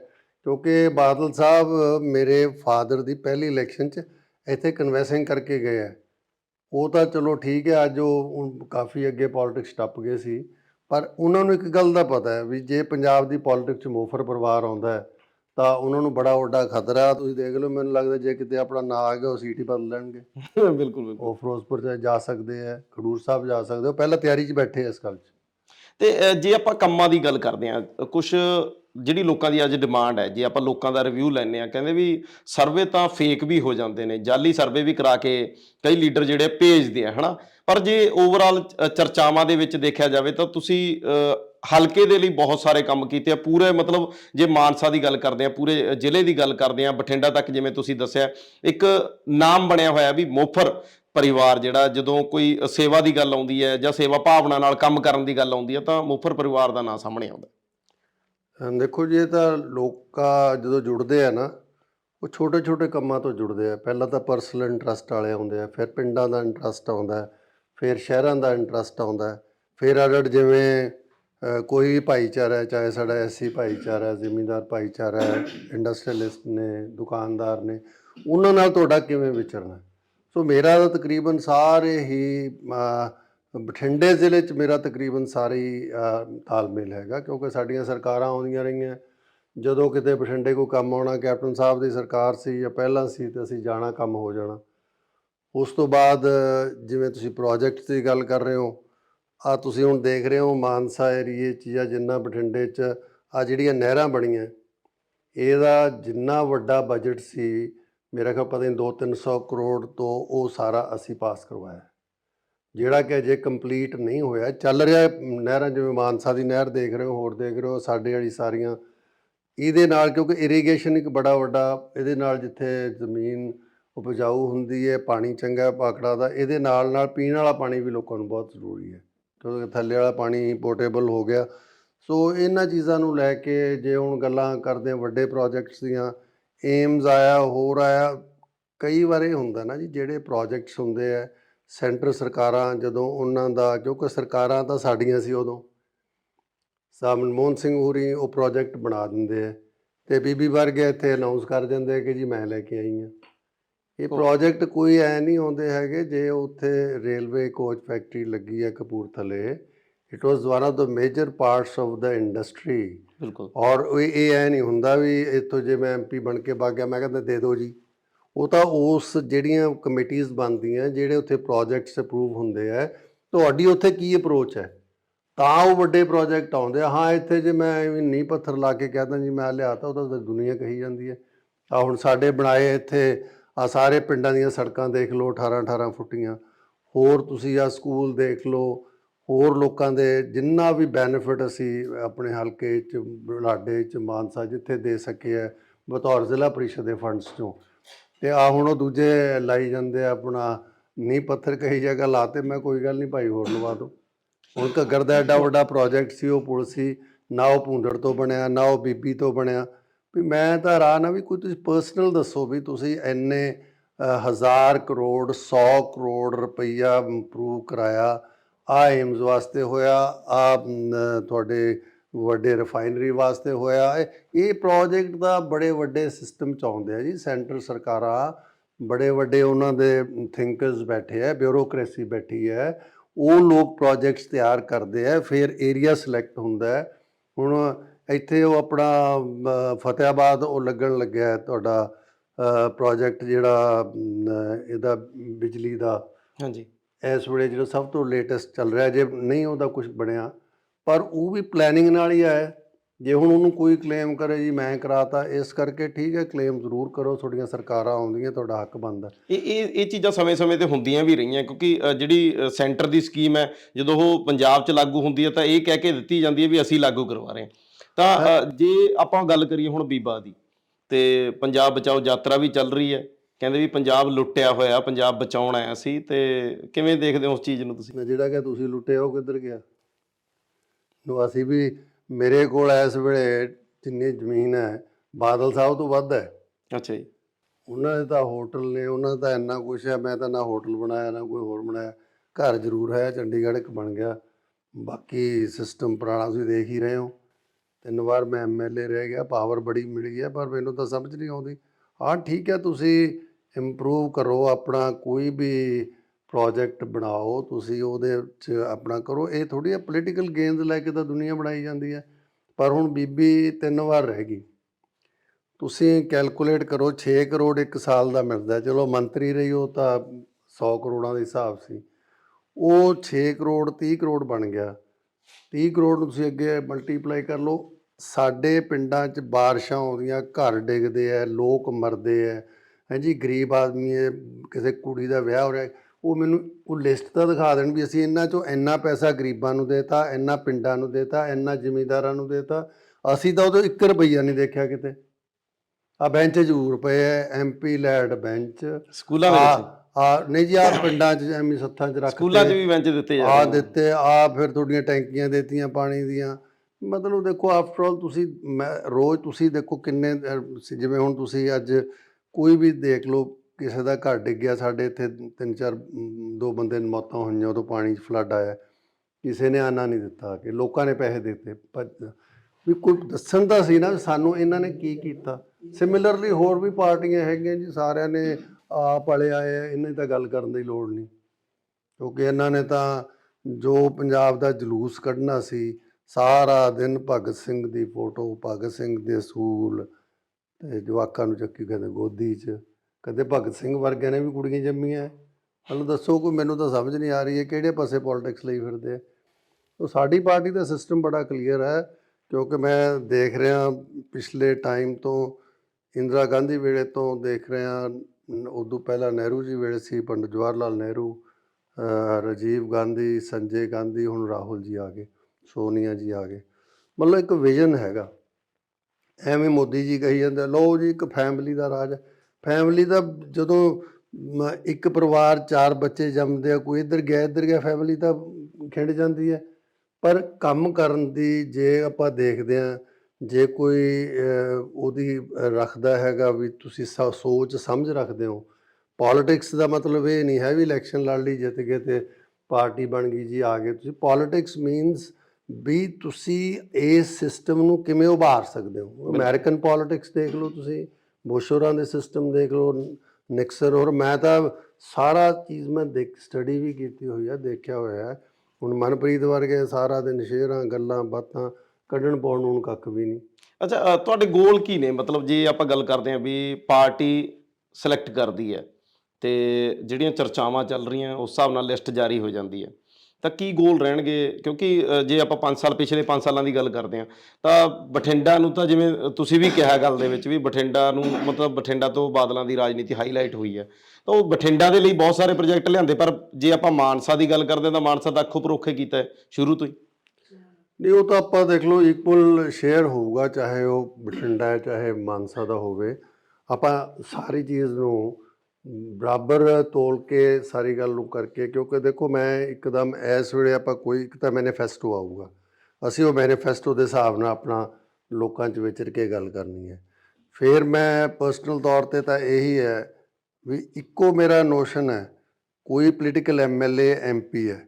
ਕਿਉਂਕਿ ਬਾਦਲ ਸਾਹਿਬ ਮੇਰੇ ਫਾਦਰ ਦੀ ਪਹਿਲੀ ਇਲੈਕਸ਼ਨ 'ਚ ਇੱਥੇ ਕਨਵੈਸਿੰਗ ਕਰਕੇ ਗਏ ਹੈ ਉਹ ਤਾਂ ਚਲੋ ਠੀਕ ਹੈ, ਅੱਜ ਉਹ ਕਾਫੀ ਅੱਗੇ ਪੋਲਿਟਿਕਸ ਟੱਪ ਗਏ ਸੀ, ਪਰ ਉਹਨਾਂ ਨੂੰ ਇੱਕ ਗੱਲ ਦਾ ਪਤਾ ਹੈ ਵੀ ਜੇ ਪੰਜਾਬ ਦੀ ਪੋਲਿਟਿਕਸ 'ਚ ਮੋਫਰ ਪਰਿਵਾਰ ਆਉਂਦਾ ਹੈ ਤਾਂ ਉਹਨਾਂ ਨੂੰ ਬੜਾ ਵੱਡਾ ਖਤਰਾ ਹੈ। ਤੁਸੀਂ ਦੇਖ ਲਓ ਮੈਨੂੰ ਲੱਗਦਾ ਜੇ ਕਿਤੇ ਆਪਣਾ ਨਾਂ ਆ ਗਿਆ ਉਹ ਸੀਟ ਬਦਲ ਲੈਣਗੇ। ਬਿਲਕੁਲ ਬਿਲਕੁਲ। ਉਹ ਫਿਰੋਜ਼ਪੁਰ ਚ ਜਾ ਸਕਦੇ ਆ ਖਡੂਰ ਸਾਹਿਬ ਜਾ ਸਕਦੇ ਹੋ ਪਹਿਲਾਂ ਤਿਆਰੀ 'ਚ ਬੈਠੇ ਆ ਇਸ ਗੱਲ 'ਚ। ਤੇ ਜੇ ਆਪਾਂ ਕੰਮਾਂ ਦੀ ਗੱਲ ਕਰਦੇ ਹਾਂ ਕੁਝ ਜਿਹੜੀ ਲੋਕਾਂ ਦੀ ਅੱਜ ਡਿਮਾਂਡ ਹੈ ਜੇ ਆਪਾਂ ਲੋਕਾਂ ਦਾ ਰਿਵਿਊ ਲੈਂਦੇ ਆ ਕਹਿੰਦੇ ਵੀ ਸਰਵੇ ਤਾਂ ਫੇਕ ਵੀ ਹੋ ਜਾਂਦੇ ਨੇ ਜਾਲੀ ਸਰਵੇ ਵੀ ਕਰਾ ਕੇ ਕਈ ਲੀਡਰ ਜਿਹੜੇ ਭੇਜਦੇ ਆ ਹਨਾ? ਪਰ ਜੇ ਓਵਰਆਲ ਚਰਚਾਵਾਂ ਦੇ ਵਿੱਚ ਦੇਖਿਆ ਜਾਵੇ ਤਾਂ ਤੁਸੀਂ ਹਲਕੇ ਦੇ ਲਈ ਬਹੁਤ ਸਾਰੇ ਕੰਮ ਕੀਤੇ ਆ। ਪੂਰੇ ਮਤਲਬ ਜੇ ਮਾਨਸਾ ਦੀ ਗੱਲ ਕਰਦੇ ਆ, ਪੂਰੇ ਜ਼ਿਲ੍ਹੇ ਦੀ ਗੱਲ ਕਰਦੇ ਆ, ਬਠਿੰਡਾ ਤੱਕ ਜਿਵੇਂ ਤੁਸੀਂ ਦੱਸਿਆ, ਇੱਕ ਨਾਮ ਬਣਿਆ ਹੋਇਆ ਵੀ ਮੋਫਰ ਪਰਿਵਾਰ ਜਿਹੜਾ ਜਦੋਂ ਕੋਈ ਸੇਵਾ ਦੀ ਗੱਲ ਆਉਂਦੀ ਹੈ ਜਾਂ ਸੇਵਾ ਭਾਵਨਾ ਨਾਲ ਕੰਮ ਕਰਨ ਦੀ ਗੱਲ ਆਉਂਦੀ ਹੈ ਤਾਂ ਮੁਫਰ ਪਰਿਵਾਰ ਦਾ ਨਾਂ ਸਾਹਮਣੇ ਆਉਂਦਾ। ਦੇਖੋ ਜੀ, ਇਹ ਤਾਂ ਲੋਕਾਂ ਜਦੋਂ ਜੁੜਦੇ ਆ ਨਾ, ਉਹ ਛੋਟੇ ਛੋਟੇ ਕੰਮਾਂ ਤੋਂ ਜੁੜਦੇ ਆ। ਪਹਿਲਾਂ ਤਾਂ ਪਰਸਨਲ ਇੰਟਰਸਟ ਵਾਲੇ ਆਉਂਦੇ ਆ, ਫਿਰ ਪਿੰਡਾਂ ਦਾ ਇੰਟਰਸਟ ਆਉਂਦਾ, ਫਿਰ ਸ਼ਹਿਰਾਂ ਦਾ ਇੰਟਰਸਟ ਆਉਂਦਾ, ਫਿਰ ਅੜੜ ਜਿਵੇਂ ਕੋਈ ਵੀ ਭਾਈਚਾਰਾ ਹੈ, ਚਾਹੇ ਸਾਡਾ ਐਸਸੀ ਭਾਈਚਾਰਾ ਹੈ ਜ਼ਿਮੀਂਦਾਰ ਭਾਈਚਾਰਾ ਹੈ ਇੰਡਸਟਰੀਅਲਿਸਟ ਨੇ, ਦੁਕਾਨਦਾਰ ਨੇ, ਉਹਨਾਂ ਨਾਲ ਤੁਹਾਡਾ ਕਿਵੇਂ ਵਿਚਰਨਾ ਸੋ ਮੇਰਾ ਤਾਂ ਤਕਰੀਬਨ ਸਾਰੇ ਹੀ ਬਠਿੰਡੇ ਜ਼ਿਲ੍ਹੇ 'ਚ ਮੇਰਾ ਤਕਰੀਬਨ ਸਾਰੇ ਹੀ ਤਾਲਮੇਲ ਹੈਗਾ, ਕਿਉਂਕਿ ਸਾਡੀਆਂ ਸਰਕਾਰਾਂ ਆਉਂਦੀਆਂ ਰਹੀਆਂ। ਜਦੋਂ ਕਿਤੇ ਬਠਿੰਡੇ ਕੋਈ ਕੰਮ ਆਉਣਾ, ਕੈਪਟਨ ਸਾਹਿਬ ਦੀ ਸਰਕਾਰ ਸੀ ਜਾਂ ਪਹਿਲਾਂ ਸੀ ਤੇ ਅਸੀਂ ਜਾਣਾ, ਕੰਮ ਹੋ ਜਾਣਾ। ਉਸ ਤੋਂ ਬਾਅਦ, ਜਿਵੇਂ ਤੁਸੀਂ ਪ੍ਰੋਜੈਕਟ ਦੀ ਗੱਲ ਕਰ ਰਹੇ ਹੋ ਆ ਤੁਸੀਂ ਹੁਣ ਦੇਖ ਰਹੇ ਹੋ ਮਾਨਸਾ ਏਰੀਏ 'ਚ ਜਾਂ ਜਿੰਨਾ ਬਠਿੰਡੇ 'ਚ ਆ ਜਿਹੜੀਆਂ ਨਹਿਰਾਂ ਬਣੀਆਂ, ਇਹਦਾ ਜਿੰਨਾ ਵੱਡਾ ਬਜਟ ਸੀ, ਮੇਰਾ ਖਿਆਲ ਪਤਾ ਨਹੀਂ 2-300 ਕਰੋੜ ਤੋਂ ਉਹ ਸਾਰਾ ਅਸੀਂ ਪਾਸ ਕਰਵਾਇਆ। ਜਿਹੜਾ ਕਿ ਅਜੇ ਕੰਪਲੀਟ ਨਹੀਂ ਹੋਇਆ, ਚੱਲ ਰਿਹਾ ਨਹਿਰਾਂ, ਜਿਵੇਂ ਮਾਨਸਾ ਦੀ ਨਹਿਰ ਦੇਖ ਰਹੇ ਹੋ, ਹੋਰ ਦੇਖ ਰਹੇ ਹੋ, ਸਾਡੇ ਵਾਲੀ ਸਾਰੀਆਂ। ਇਹਦੇ ਨਾਲ ਕਿਉਂਕਿ ਇਰੀਗੇਸ਼ਨ ਇੱਕ ਬੜਾ ਵੱਡਾ, ਇਹਦੇ ਨਾਲ ਜਿੱਥੇ ਜ਼ਮੀਨ ਉਪਜਾਊ ਹੁੰਦੀ ਹੈ, ਪਾਣੀ ਚੰਗਾ ਪਾਕੜਾ ਦਾ, ਇਹਦੇ ਨਾਲ ਨਾਲ ਪੀਣ ਵਾਲਾ ਪਾਣੀ ਵੀ ਲੋਕਾਂ ਨੂੰ ਬਹੁਤ ਜ਼ਰੂਰੀ ਹੈ। ਕਿਉਂਕਿ ਥੱਲੇ ਵਾਲਾ ਪਾਣੀ ਪੋਰਟੇਬਲ ਹੋ ਗਿਆ। ਸੋ ਇਹਨਾਂ ਚੀਜ਼ਾਂ ਨੂੰ ਲੈ ਕੇ ਜੇ ਹੁਣ ਗੱਲਾਂ ਕਰਦੇ ਹਾਂ, ਵੱਡੇ ਪ੍ਰੋਜੈਕਟਸ ਦੀਆਂ ਏਮਸ ਆਇਆ, ਹੋਰ ਆਇਆ, ਕਈ ਵਾਰ ਇਹ ਹੁੰਦਾ ਨਾ ਜੀ, ਜਿਹੜੇ ਪ੍ਰੋਜੈਕਟਸ ਹੁੰਦੇ ਆ ਸੈਂਟਰ ਸਰਕਾਰਾਂ ਜਦੋਂ ਉਹਨਾਂ ਦਾ, ਕਿਉਂਕਿ ਸਰਕਾਰਾਂ ਤਾਂ ਸਾਡੀਆਂ ਸੀ ਉਦੋਂ। ਸਾਹਿਬ ਮਨਮੋਹਨ ਸਿੰਘ ਹੋਰੀ ਉਹ ਪ੍ਰੋਜੈਕਟ ਬਣਾ ਦਿੰਦੇ ਆ ਤੇ ਬੀਬੀ ਵਰਗੇ ਇੱਥੇ ਅਨਾਉਂਸ ਕਰ ਦਿੰਦੇ ਕਿ ਜੀ ਮੈਂ ਲੈ ਕੇ ਆਈ ਹਾਂ। ਇਹ ਪ੍ਰੋਜੈਕਟ ਕੋਈ ਐ ਨਹੀਂ ਆਉਂਦੇ ਹੈਗੇ ਜੇ ਉੱਥੇ ਰੇਲਵੇ ਕੋਚ ਫੈਕਟਰੀ ਲੱਗੀ ਹੈ ਕਪੂਰਥਲੇ। It was one of the major parts of the industry ਬਿਲਕੁਲ। ਔਰ ਇਹ ਐ ਨਹੀਂ ਹੁੰਦਾ ਵੀ ਇੱਥੋਂ ਜੇ ਮੈਂ ਐਮਪੀ ਬਣ ਕੇ ਵਗ ਗਿਆ ਮੈਂ ਕਹਿੰਦਾ ਦੇ ਦਿਓ ਜੀ। ਉਹ ਤਾਂ ਉਸ ਜਿਹੜੀਆਂ ਕਮੇਟੀਆਂ ਬਣਦੀਆਂ ਜਿਹੜੇ ਉੱਥੇ ਪ੍ਰੋਜੈਕਟਸ ਅਪਰੂਵ ਹੁੰਦੇ ਆ ਤੁਹਾਡੀ ਉੱਥੇ ਕੀ ਅਪਰੋਚ ਹੈ? ਤਾਂ ਉਹ ਵੱਡੇ ਪ੍ਰੋਜੈਕਟ ਆਉਂਦੇ ਆ। ਹਾਂ ਇੱਥੇ ਜੇ ਮੈਂ ਨੀਂਹ ਪੱਥਰ ਲਾ ਕੇ ਕਹਦਾ ਜੀ ਮੈਂ ਲਿਆਤਾ ਉਹ ਤਾਂ ਦੁਨੀਆ ਕਹੀ ਜਾਂਦੀ ਹੈ। ਆ ਹੁਣ ਸਾਡੇ ਬਣਾਏ ਇੱਥੇ ਆ ਸਾਰੇ ਪਿੰਡਾਂ ਦੀਆਂ ਸੜਕਾਂ ਦੇਖ ਲਓ 18 18 ਫੁੱਟੀਆਂ। ਹੋਰ ਤੁਸੀਂ ਆ ਸਕੂਲ ਦੇਖ ਲਓ, ਹੋਰ ਲੋਕਾਂ ਦੇ ਜਿੰਨਾ ਵੀ ਬੈਨੀਫਿਟ ਅਸੀਂ ਆਪਣੇ ਹਲਕੇ ਚ ਬਲਾਡੇ ਚ, ਮਾਨਸਾ ਜਿੱਥੇ ਦੇ ਸਕੇ ਆ, ਬਤੌਰ ਜ਼ਿਲ੍ਹਾ ਪ੍ਰੀਸ਼ਦ ਦੇ ਫੰਡਸ ਚੋਂ। ਤੇ ਆ ਹੁਣ ਉਹ ਦੂਜੇ ਲਾਈ ਜਾਂਦੇ ਆ ਆਪਣਾ, ਨੀਂਹ ਪੱਥਰ ਕਹੀ ਜਗ੍ਹਾ ਲਾਤੇ, ਮੈਂ ਕੋਈ ਗੱਲ ਨਹੀਂ ਭਾਈ, ਹੋਰ ਲਵਾ ਦਿਓ। ਹੁਣ ਘੱਗਰ ਦਾ ਐਡਾ ਵੱਡਾ ਪ੍ਰੋਜੈਕਟ ਸੀ, ਉਹ ਪੁਲ ਸੀ, ਨਾ ਉਹ ਭੁੰਦੜ ਤੋਂ ਬਣਿਆ, ਨਾ ਉਹ ਬੀਬੀ ਤੋਂ ਬਣਿਆ। ਵੀ ਮੈਂ ਤਾਂ ਰਾਹ ਨਾ ਵੀ ਕੋਈ ਤੁਸੀਂ ਪਰਸਨਲ ਦੱਸੋ ਵੀ ਤੁਸੀਂ ਇੰਨੇ ਹਜ਼ਾਰ ਕਰੋੜ 100 ਕਰੋੜ ਰੁਪਈਆ ਇੰਪਰੂਵ ਕਰਾਇਆ, ਆ ਏਮਜ਼ ਵਾਸਤੇ ਹੋਇਆ, ਆ ਤੁਹਾਡੇ ਵੱਡੇ ਰਿਫਾਈਨਰੀ ਵਾਸਤੇ ਹੋਇਆ, ਇਹ- ਇਹ ਪ੍ਰੋਜੈਕਟ ਦਾ ਬੜੇ ਵੱਡੇ ਸਿਸਟਮ ਚ ਆਉਂਦੇ ਆ ਜੀ ਸੈਂਟਰ ਸਰਕਾਰਾਂ, ਬੜੇ ਵੱਡੇ ਉਹਨਾਂ ਦੇ ਥਿੰਕਰਸ ਬੈਠੇ ਆ ਬਿਊਰੋਕ੍ਰੇਸੀ ਬੈਠੀ ਹੈ, ਉਹ ਲੋਕ ਪ੍ਰੋਜੈਕਟਸ ਤਿਆਰ ਕਰਦੇ ਆ, ਫਿਰ ਏਰੀਆ ਸਿਲੈਕਟ ਹੁੰਦਾ ਹੈ। ਹੁਣ ਇੱਥੇ ਉਹ ਆਪਣਾ ਫਤਿਆਬਾਦ ਉਹ ਲੱਗਣ ਲੱਗਿਆ ਹੈ ਤੁਹਾਡਾ ਪ੍ਰੋਜੈਕਟ ਜਿਹੜਾ ਇਹਦਾ ਬਿਜਲੀ ਦਾ। ਹਾਂਜੀ। ਇਸ ਵੇਲੇ ਜਿਹੜਾ ਸਭ ਤੋਂ ਲੇਟੈਸਟ ਚੱਲ ਰਿਹਾ ਜੇ ਨਹੀਂ ਉਹਦਾ ਕੁਝ ਬਣਿਆ ਪਰ ਉਹ ਵੀ ਪਲੈਨਿੰਗ ਨਾਲ ਹੀ ਆਇਆ ਜੇ ਹੁਣ ਉਹਨੂੰ ਕੋਈ ਕਲੇਮ ਕਰੇ ਜੀ ਮੈਂ ਕਰਾਤਾ ਇਸ ਕਰਕੇ ਠੀਕ ਹੈ ਕਲੇਮ ਜ਼ਰੂਰ ਕਰੋ ਤੁਹਾਡੀਆਂ ਸਰਕਾਰਾਂ ਆਉਂਦੀਆਂ ਤੁਹਾਡਾ ਹੱਕ ਬਣਦਾ। ਇਹ ਇਹ ਇਹ ਚੀਜ਼ਾਂ ਸਮੇਂ-ਸਮੇਂ ਤੇ ਹੁੰਦੀਆਂ ਵੀ ਰਹੀਆਂ ਕਿਉਂਕਿ ਅ, ਜਿਹੜੀ ਸੈਂਟਰ ਦੀ ਸਕੀਮ ਹੈ ਜਦੋਂ ਉਹ ਪੰਜਾਬ 'ਚ ਲਾਗੂ ਹੁੰਦੀ ਹੈ ਤਾਂ ਇਹ ਕਹਿ ਕੇ ਦਿੱਤੀ ਜਾਂਦੀ ਹੈ ਵੀ ਅਸੀਂ ਲਾਗੂ ਕਰਵਾ ਰਹੇ ਹਾਂ। ਤਾਂ ਜੇ ਆਪਾਂ ਗੱਲ ਕਰੀਏ ਹੁਣ ਬੀਬਾ ਦੀ ਤੇ ਪੰਜਾਬ ਬਚਾਓ ਯਾਤਰਾ ਵੀ ਚੱਲ ਰਹੀ ਹੈ। ਕਹਿੰਦੇ ਵੀ ਪੰਜਾਬ ਲੁੱਟਿਆ ਹੋਇਆ ਪੰਜਾਬ ਬਚਾਉਣ ਆਇਆ ਸੀ ਤੇ ਕਿਵੇਂ ਦੇਖਦੇ ਹੋ ਉਸ ਚੀਜ਼ ਨੂੰ ਤੁਸੀਂ? ਜਿਹੜਾ ਕਿ ਤੁਸੀਂ ਲੁੱਟਿਆ ਉਹ ਕਿੱਧਰ ਗਿਆ? ਨੂੰ ਅਸੀਂ ਵੀ ਮੇਰੇ ਕੋਲ ਇਸ ਵੇਲੇ ਜਿੰਨੀ ਜ਼ਮੀਨ ਹੈ ਬਾਦਲ ਸਾਹਿਬ ਤੋਂ ਵੱਧ ਹੈ। ਅੱਛਾ ਜੀ। ਉਹਨਾਂ ਦੇ ਤਾਂ ਹੋਟਲ ਨੇ ਉਹਨਾਂ ਦਾ ਇੰਨਾ ਕੁਛ ਹੈ ਮੈਂ ਤਾਂ ਨਾ ਹੋਟਲ ਬਣਾਇਆ ਨਾ ਕੋਈ ਹੋਰ ਬਣਾਇਆ। ਘਰ ਜ਼ਰੂਰ ਹੈ ਚੰਡੀਗੜ੍ਹ ਇੱਕ ਬਣ ਗਿਆ। ਬਾਕੀ ਸਿਸਟਮ ਪੁਰਾਣਾ ਤੁਸੀਂ ਦੇਖ ਹੀ ਰਹੇ ਹੋ। ਤਿੰਨ ਵਾਰ ਮੈਂ ਐਮਐਲਏ ਰਹਿ ਗਿਆ ਪਾਵਰ ਬੜੀ ਮਿਲੀ ਹੈ, ਪਰ ਮੈਨੂੰ ਤਾਂ ਸਮਝ ਨਹੀਂ ਆਉਂਦੀ। ਹਾਂ, ਠੀਕ ਹੈ, ਤੁਸੀਂ ਇੰਪਰੂਵ ਕਰੋ, ਆਪਣਾ ਕੋਈ ਵੀ ਪ੍ਰੋਜੈਕਟ ਬਣਾਓ, ਤੁਸੀਂ ਉਹਦੇ 'ਚ ਆਪਣਾ ਕਰੋ। ਇਹ ਥੋੜੀ ਹੈ ਪੋਲੀਟੀਕਲ ਗੇਮਸ ਲੈ ਕੇ ਤਾਂ ਦੁਨੀਆ ਬਣਾਈ ਜਾਂਦੀ ਹੈ, ਪਰ ਹੁਣ ਬੀਬੀ ਤਿੰਨ ਵਾਰ ਰਹਿ ਗਈ। ਤੁਸੀਂ ਕੈਲਕੂਲੇਟ ਕਰੋ 6 ਕਰੋੜ ਇੱਕ ਸਾਲ ਦਾ ਮਿਲਦਾ। ਚਲੋ, ਮੰਤਰੀ ਰਹੀ, ਉਹ ਤਾਂ 100 ਕਰੋੜਾਂ ਦੇ ਹਿਸਾਬ ਸੀ। ਉਹ 6 ਕਰੋੜ 30 ਕਰੋੜ ਬਣ ਗਿਆ। 30 ਕਰੋੜ ਨੂੰ ਤੁਸੀਂ ਅੱਗੇ ਮਲਟੀਪਲਾਈ ਕਰ ਲਓ। ਸਾਡੇ ਪਿੰਡਾਂ 'ਚ ਬਾਰਿਸ਼ਾਂ ਆਉਂਦੀਆਂ ਘਰ ਡਿੱਗਦੇ ਆ ਲੋਕ ਮਰਦੇ ਆ ਹਾਂਜੀ ਗਰੀਬ ਆਦਮੀ ਹੈ ਕਿਸੇ ਕੁੜੀ ਦਾ ਵਿਆਹ ਹੋ ਰਿਹਾ ਉਹ ਮੈਨੂੰ ਉਹ ਲਿਸਟ ਤਾਂ ਦਿਖਾ ਦੇਣ ਵੀ ਅਸੀਂ ਇਹਨਾਂ 'ਚੋਂ ਇੰਨਾ ਪੈਸਾ ਗਰੀਬਾਂ ਨੂੰ ਦੇਤਾ ਇੰਨਾ ਪਿੰਡਾਂ ਨੂੰ ਦੇਤਾ ਇੰਨਾ ਜ਼ਿਮੀਂਦਾਰਾਂ ਨੂੰ ਦੇਤਾ। ਅਸੀਂ ਤਾਂ ਉਦੋਂ 1 ਰੁਪਈਆ ਨਹੀਂ ਦੇਖਿਆ ਕਿਤੇ। ਆ ਬੈਂਚ ਜ਼ਰੂਰ ਪਏ ਐ ਐਮਪੀ ਲੈਡ ਬੈਂਚ। ਸਕੂਲਾਂ ਵਿੱਚ? ਆ ਨਹੀਂ ਜੀ ਆ ਪਿੰਡਾਂ 'ਚ ਐਵੇਂ ਸੱਥਾਂ 'ਚ ਰੱਖ ਸਕੂਲਾਂ 'ਚ ਵੀ ਬੈਂਚ ਦਿੱਤੇ ਆ ਜਾਂਦੇ ਨੇ। ਦਿੱਤੇ ਆ ਫਿਰ ਤੁਹਾਡੀਆਂ ਟੈਂਕੀਆਂ ਦੇਤੀਆਂ ਪਾਣੀ ਦੀਆਂ। ਮਤਲਬ ਦੇਖੋ ਆਫਟਰ ਆਲ ਤੁਸੀਂ ਮੈਂ ਰੋਜ਼ ਤੁਸੀਂ ਦੇਖੋ ਕਿੰਨੇ ਅਹ, ਜਿਵੇਂ ਹੁਣ ਤੁਸੀਂ ਅੱਜ ਕੋਈ ਵੀ ਦੇਖ ਲਓ ਕਿਸੇ ਦਾ ਘਰ ਡਿੱਗ ਗਿਆ ਸਾਡੇ ਇੱਥੇ ਤਿੰਨ ਚਾਰ ਅਮ, ਦੋ ਬੰਦੇ ਨੂੰ ਮੌਤਾਂ ਹੋਈਆਂ ਉਦੋਂ ਪਾਣੀ 'ਚ ਫਲੱਡ ਆਇਆ। ਕਿਸੇ ਨੇ ਆਨਾ ਨਹੀਂ ਦਿੱਤਾ ਕਿ ਲੋਕਾਂ ਨੇ ਪੈਸੇ ਦਿੱਤੇ। ਪਰ ਵੀ ਕੋਈ ਦੱਸਣ ਦਾ ਸੀ ਨਾ ਸਾਨੂੰ ਇਹਨਾਂ ਨੇ ਕੀ ਕੀਤਾ? ਸਿਮਿਲਰਲੀ ਹੋਰ ਵੀ ਪਾਰਟੀਆਂ ਹੈਗੀਆਂ ਜੀ ਸਾਰਿਆਂ ਨੇ ਆਪ ਵਾਲੇ ਆਏ ਆ, ਇਹਨਾਂ ਦੀ ਤਾਂ ਗੱਲ ਕਰਨ ਦੀ ਲੋੜ ਨਹੀਂ। ਕਿਉਂਕਿ ਇਹਨਾਂ ਨੇ ਤਾਂ ਜੋ ਪੰਜਾਬ ਦਾ ਜਲੂਸ ਕੱਢਣਾ ਸੀ ਸਾਰਾ ਦਿਨ ਭਗਤ ਸਿੰਘ ਦੀ ਫੋਟੋ, ਭਗਤ ਸਿੰਘ ਦੇ ਸੂਲ ਤੇ ਜਵਾਕਾਂ ਨੂੰ ਚੱਕੀ ਕਦੇ ਗੋਦੀ 'ਚ। ਕਦੇ ਭਗਤ ਸਿੰਘ ਵਰਗਿਆਂ ਨੇ ਵੀ ਕੁੜੀਆਂ ਜੰਮੀਆਂ ਮਤਲਬ ਦੱਸੋ ਕੋਈ, ਮੈਨੂੰ ਤਾਂ ਸਮਝ ਨਹੀਂ ਆ ਰਹੀ ਹੈ ਕਿਹੜੇ ਪਾਸੇ ਪੋਲਿਟਿਕਸ ਲਈ ਫਿਰਦੇ ਆ ਤਾਂ ਸਾਡੀ ਪਾਰਟੀ ਦਾ ਸਿਸਟਮ ਬੜਾ ਕਲੀਅਰ ਹੈ ਕਿਉਂਕਿ ਮੈਂ ਦੇਖ ਰਿਹਾ ਪਿਛਲੇ ਟਾਈਮ ਤੋਂ, ਇੰਦਰਾ ਗਾਂਧੀ ਵੇਲੇ ਤੋਂ ਦੇਖ ਰਿਹਾ, ਉਦੋਂ ਪਹਿਲਾਂ ਨਹਿਰੂ ਜੀ ਵੇਲੇ ਸੀ, ਪੰਡਿਤ ਜਵਾਹਰ ਲਾਲ ਨਹਿਰੂ ਰਾਜੀਵ ਗਾਂਧੀ, ਸੰਜੇ ਗਾਂਧੀ, ਹੁਣ ਰਾਹੁਲ ਜੀ ਆ ਗਏ। ਸੋਨੀਆ ਜੀ ਆ ਗਏ। ਮਤਲਬ ਇੱਕ ਵਿਜ਼ਨ ਹੈਗਾ। ਐਵੇਂ ਮੋਦੀ ਜੀ ਕਹੀ ਜਾਂਦਾ, ਲਓ ਜੀ, ਇੱਕ ਫੈਮਿਲੀ ਦਾ ਰਾਜ ਫੈਮਿਲੀ ਦਾ ਜਦੋਂ ਇੱਕ ਪਰਿਵਾਰ, ਚਾਰ ਬੱਚੇ ਜੰਮਦੇ ਆ, ਕੋਈ ਇੱਧਰ ਗਿਆ ਇੱਧਰ ਗਿਆ ਫੈਮਿਲੀ ਤਾਂ ਖਿੰਡ ਜਾਂਦੀ ਹੈ। ਪਰ ਕੰਮ ਕਰਨ ਦੀ ਜੇ ਆਪਾਂ ਦੇਖਦੇ ਆ ਜੇ ਕੋਈ ਉਹਦੀ ਰੱਖਦਾ ਹੈਗਾ ਵੀ ਤੁਸੀਂ ਸ- ਸੋਚ ਸਮਝ ਰੱਖਦੇ ਹੋ ਪੋਲਿਟਿਕਸ ਦਾ ਮਤਲਬ ਇਹ ਨਹੀਂ ਹੈ ਵੀ ਇਲੈਕਸ਼ਨ ਲੜ ਲਈ, ਜਿੱਤ ਗਏ ਤੇ ਪਾਰਟੀ ਬਣ ਗਈ ਜੀ, ਆ ਗਏ। ਤੁਸੀਂ ਪੋਲਿਟਿਕਸ ਮੀਨਸ ਵੀ ਤੁਸੀਂ ਇਸ ਸਿਸਟਮ ਨੂੰ ਕਿਵੇਂ ਉਭਾਰ ਸਕਦੇ ਹੋ? ਅਮਰੀਕਨ ਪੋਲਿਟਿਕਸ ਦੇਖ ਲਓ ਤੁਸੀਂ ਬੁਸ਼ੋਰਾਂ ਦੇ ਸਿਸਟਮ ਦੇਖ ਲਓ ਨਿਕਸਰ ਔਰ ਮੈਂ ਤਾਂ ਸਾਰਾ ਚੀਜ਼ ਮੈਂ ਦੇਖ ਸਟੱਡੀ ਵੀ ਕੀਤੀ ਹੋਈ ਆ ਦੇਖਿਆ ਹੋਇਆ ਹੈ। ਹੁਣ ਮਨਪ੍ਰੀਤ ਵਰਗੇ ਸਾਰਾ ਦਿਨ ਸ਼ੇਰਾਂ ਗੱਲਾਂ ਬਾਤਾਂ ਕੱਢਣ ਪਾਉਣ ਨੂੰ ਕੱਖ ਵੀ ਨਹੀਂ। ਅੱਛਾ ਤੁਹਾਡੇ ਗੋਲ ਕੀ ਨੇ? ਮਤਲਬ ਜੇ ਆਪਾਂ ਗੱਲ ਕਰਦੇ ਹਾਂ ਵੀ ਪਾਰਟੀ ਸਿਲੈਕਟ ਕਰਦੀ ਹੈ ਤੇ ਜਿਹੜੀਆਂ ਚਰਚਾਵਾਂ ਚੱਲ ਰਹੀਆਂ ਉਸ ਹਿਸਾਬ ਨਾਲ ਲਿਸਟ ਜਾਰੀ ਹੋ ਜਾਂਦੀ ਹੈ। ਤਾਂ ਕੀ ਗੋਲ ਰਹਿਣਗੇ? ਕਿਉਂਕਿ ਜੇ ਆਪਾਂ 5 ਸਾਲ ਪਿਛਲੇ 5 ਸਾਲਾਂ ਦੀ ਗੱਲ ਕਰਦੇ ਹਾਂ, ਤਾਂ ਬਠਿੰਡਾ ਨੂੰ ਤਾਂ ਜਿਵੇਂ ਤੁਸੀਂ ਵੀ ਕਿਹਾ ਗੱਲ ਦੇ ਵਿੱਚ ਵੀ ਬਠਿੰਡਾ ਨੂੰ, ਮਤਲਬ ਬਠਿੰਡਾ ਤੋਂ ਬਾਦਲਾਂ ਦੀ ਰਾਜਨੀਤੀ ਹਾਈਲਾਈਟ ਹੋਈ ਹੈ। ਤਾਂ ਉਹ ਬਠਿੰਡਾ ਦੇ ਲਈ ਬਹੁਤ ਸਾਰੇ ਪ੍ਰੋਜੈਕਟ ਲਿਆਂਦੇ, ਪਰ ਜੇ ਆਪਾਂ ਮਾਨਸਾ ਦੀ ਗੱਲ ਕਰਦੇ ਹਾਂ, ਤਾਂ ਮਾਨਸਾ ਤਾਂ ਅੱਖੋਂ ਪਰੋਖੇ ਕੀਤਾ ਹੈ, ਸ਼ੁਰੂ ਤੋਂ ਹੀ। ਨਹੀਂ, ਉਹ ਤਾਂ ਆਪਾਂ ਦੇਖ ਲਓ ਇਕੁਅਲ ਸ਼ੇਅਰ ਹੋਊਗਾ, ਚਾਹੇ ਉਹ ਬਠਿੰਡਾ ਹੈ, ਚਾਹੇ ਮਾਨਸਾ ਦਾ ਹੋਵੇ। ਆਪਾਂ ਸਾਰੀ ਚੀਜ਼ ਨੂੰ ਬਰਾਬਰ ਤੋਲ ਕੇ ਸਾਰੀ ਗੱਲ ਨੂੰ ਕਰਕੇ, ਕਿਉਂਕਿ ਦੇਖੋ ਮੈਂ ਇੱਕਦਮ ਇਸ ਵੇਲੇ ਆਪਾਂ ਕੋਈ, ਇੱਕ ਤਾਂ ਮੈਨੀਫੈਸਟੋ ਆਊਗਾ। ਅਸੀਂ ਉਹ ਮੈਨੀਫੈਸਟੋ ਦੇ ਹਿਸਾਬ ਨਾਲ ਆਪਣਾ ਲੋਕਾਂ 'ਚ ਵਿਚਰ ਕੇ ਗੱਲ ਕਰਨੀ ਹੈ। ਫਿਰ ਮੈਂ ਪਰਸਨਲ ਤੌਰ ਤੇ ਤਾਂ ਇਹੀ ਹੈ ਵੀ ਇੱਕੋ ਮੇਰਾ ਨੋਸ਼ਨ ਹੈ, ਕੋਈ ਪੋਲੀਟੀਕਲ ਐਮਐਲਏ ਐਮਪੀ ਹੈ।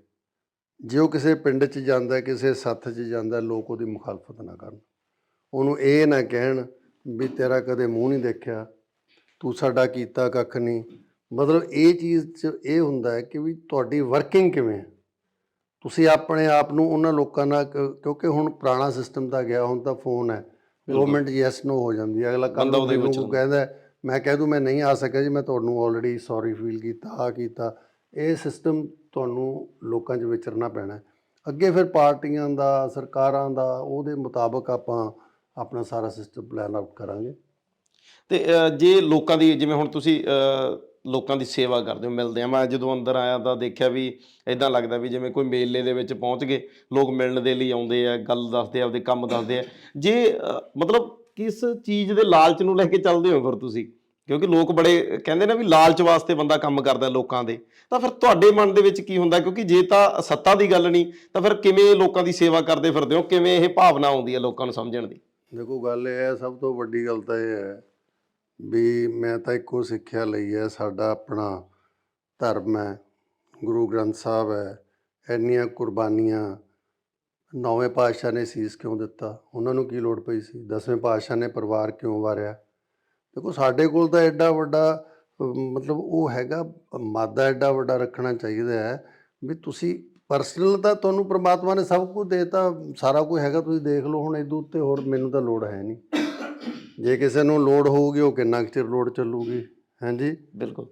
ਜੇ ਉਹ ਕਿਸੇ ਪਿੰਡ 'ਚ ਜਾਂਦਾ, ਕਿਸੇ ਸੱਥ 'ਚ ਜਾਂਦਾ, ਲੋਕ ਉਹਦੀ ਮੁਖਾਲਫਤ ਨਾ ਕਰਨ। ਉਹਨੂੰ ਇਹ ਨਾ ਕਹਿਣ ਵੀ ਤੇਰਾ ਕਦੇ ਮੂੰਹ ਨਹੀਂ ਦੇਖਿਆ ਤੂੰ ਸਾਡਾ ਕੀਤਾ ਕੱਖ ਨਹੀਂ। ਮਤਲਬ ਇਹ ਚੀਜ਼ 'ਚ ਇਹ ਹੁੰਦਾ ਹੈ ਕਿ ਵੀ ਤੁਹਾਡੀ ਵਰਕਿੰਗ ਕਿਵੇਂ ਹੈ? ਤੁਸੀਂ ਆਪਣੇ ਆਪ ਨੂੰ ਉਹਨਾਂ ਲੋਕਾਂ ਨਾਲ ਕ- ਕਿਉਂਕਿ ਹੁਣ ਪੁਰਾਣਾ ਸਿਸਟਮ ਤਾਂ ਗਿਆ ਹੁਣ ਤਾਂ ਫੋਨ ਹੈ। ਗਵਰਨਮੈਂਟ ਯੈਸ ਨੋ ਹੋ ਜਾਂਦੀ ਹੈ। ਅਗਲਾ ਕੱਲ ਬੰਦਾ ਉਹਦੇ ਨੂੰ ਵਿੱਚ ਕਹਿੰਦਾ ਹੈ, ਮੈਂ ਕਹਿ ਦੂੰ ਮੈਂ ਨਹੀਂ ਆ ਸਕਿਆ ਜੀ ਮੈਂ ਤੁਹਾਨੂੰ ਆਲਰੇਡੀ ਸੌਰੀ ਫੀਲ ਕੀਤਾ ਆ ਕੀਤਾ। ਇਹ ਸਿਸਟਮ ਤੁਹਾਨੂੰ ਲੋਕਾਂ 'ਚ ਵਿਚਰਨਾ ਪੈਣਾ ਹੈ। ਅੱਗੇ ਫਿਰ ਪਾਰਟੀਆਂ ਦਾ ਸਰਕਾਰਾਂ ਦਾ ਉਹਦੇ ਮੁਤਾਬਕ ਆਪਾਂ ਆਪਣਾ ਸਾਰਾ ਸਿਸਟਮ ਪਲਾਨ ਆਊਟ ਕਰਾਂਗੇ। ਤੇ ਜੇ ਲੋਕਾਂ ਦੀ ਜਿਵੇਂ ਹੁਣ ਤੁਸੀਂ ਅ, ਲੋਕਾਂ ਦੀ ਸੇਵਾ ਕਰਦੇ ਹੋ ਮਿਲਦੇ ਆ ਮੈਂ ਜਦੋਂ ਅੰਦਰ ਆਇਆ ਤਾਂ ਦੇਖਿਆ ਵੀ ਇਦਾਂ ਲੱਗਦਾ ਵੀ ਜਿਵੇਂ ਕੋਈ ਮੇਲੇ ਦੇ ਵਿੱਚ ਪਹੁੰਚ ਗਏ ਲੋਕ ਮਿਲਣ ਦੇ ਲਈ ਆਉਂਦੇ ਆ ਗੱਲ ਦੱਸਦੇ ਆ ਆਪਦੇ ਕੰਮ ਦੱਸਦੇ ਆ ਜੇ ਮਤਲਬ ਕਿਸ ਚੀਜ਼ ਦੇ ਲਾਲਚ ਨੂੰ ਲੈ ਕੇ ਚੱਲਦੇ ਹੋ ਫਿਰ ਤੁਸੀਂ? ਕਿਉਂਕਿ ਲੋਕ ਬੜੇ ਕਹਿੰਦੇ ਨੇ ਵੀ ਲਾਲਚ ਵਾਸਤੇ ਬੰਦਾ ਕੰਮ ਕਰਦਾ ਲੋਕਾਂ ਦੇ ਤਾਂ ਫਿਰ ਤੁਹਾਡੇ ਮਨ ਦੇ ਵਿੱਚ ਕੀ ਹੁੰਦਾ? ਕਿਉਂਕਿ ਜੇ ਤਾਂ ਸੱਤਾ ਦੀ ਗੱਲ ਨਹੀਂ ਤਾਂ ਫਿਰ ਕਿਵੇਂ ਲੋਕਾਂ ਦੀ ਸੇਵਾ ਕਰਦੇ ਫਿਰਦੇ ਹੋ? ਕਿਵੇਂ ਇਹ ਭਾਵਨਾ ਆਉਂਦੀ ਹੈ ਲੋਕਾਂ ਨੂੰ ਸਮਝਣ ਦੀ? ਦੇਖੋ ਗੱਲ ਇਹ ਹੈ ਸਭ ਤੋਂ ਵੱਡੀ ਗੱਲ ਤਾਂ ਇਹ ਹੈ ਵੀ ਮੈਂ ਤਾਂ ਇੱਕੋ ਸਿੱਖਿਆ ਲਈ ਹੈ, ਸਾਡਾ ਆਪਣਾ ਧਰਮ ਹੈ, ਗੁਰੂ ਗ੍ਰੰਥ ਸਾਹਿਬ ਹੈ, ਇੰਨੀਆਂ ਕੁਰਬਾਨੀਆਂ ਨੌਵੇਂ ਪਾਤਸ਼ਾਹ ਨੇ ਸੀਸ ਕਿਉਂ ਦਿੱਤਾ? ਉਹਨਾਂ ਨੂੰ ਕੀ ਲੋੜ ਪਈ ਸੀ? ਦਸਵੇਂ ਪਾਤਸ਼ਾਹ ਨੇ ਪਰਿਵਾਰ ਕਿਉਂ ਵਾਰਿਆ? ਦੇਖੋ, ਸਾਡੇ ਕੋਲ ਤਾਂ ਐਡਾ ਵੱਡਾ ਮਤਲਬ ਉਹ ਹੈਗਾ, ਮਾਦਾ ਐਡਾ ਵੱਡਾ ਰੱਖਣਾ ਚਾਹੀਦਾ ਹੈ ਵੀ ਤੁਸੀਂ ਪਰਸਨਲ ਤਾਂ ਤੁਹਾਨੂੰ ਪ੍ਰਮਾਤਮਾ ਨੇ ਸਭ ਕੁਝ ਦੇਤਾ, ਸਾਰਾ ਕੁਝ ਹੈਗਾ, ਤੁਸੀਂ ਦੇਖ ਲਓ, ਹੁਣ ਇਹਦੇ ਉੱਤੇ ਹੋਰ ਮੈਨੂੰ ਤਾਂ ਲੋੜ ਹੈ ਨਹੀਂ। ਜੇ ਕਿਸੇ ਨੂੰ ਲੋੜ ਹੋਊਗੀ ਉਹ ਕਿੰਨਾ ਕੁ ਚਿਰ ਲੋੜ ਚੱਲੂਗੀ? ਹਾਂਜੀ? ਬਿਲਕੁਲ।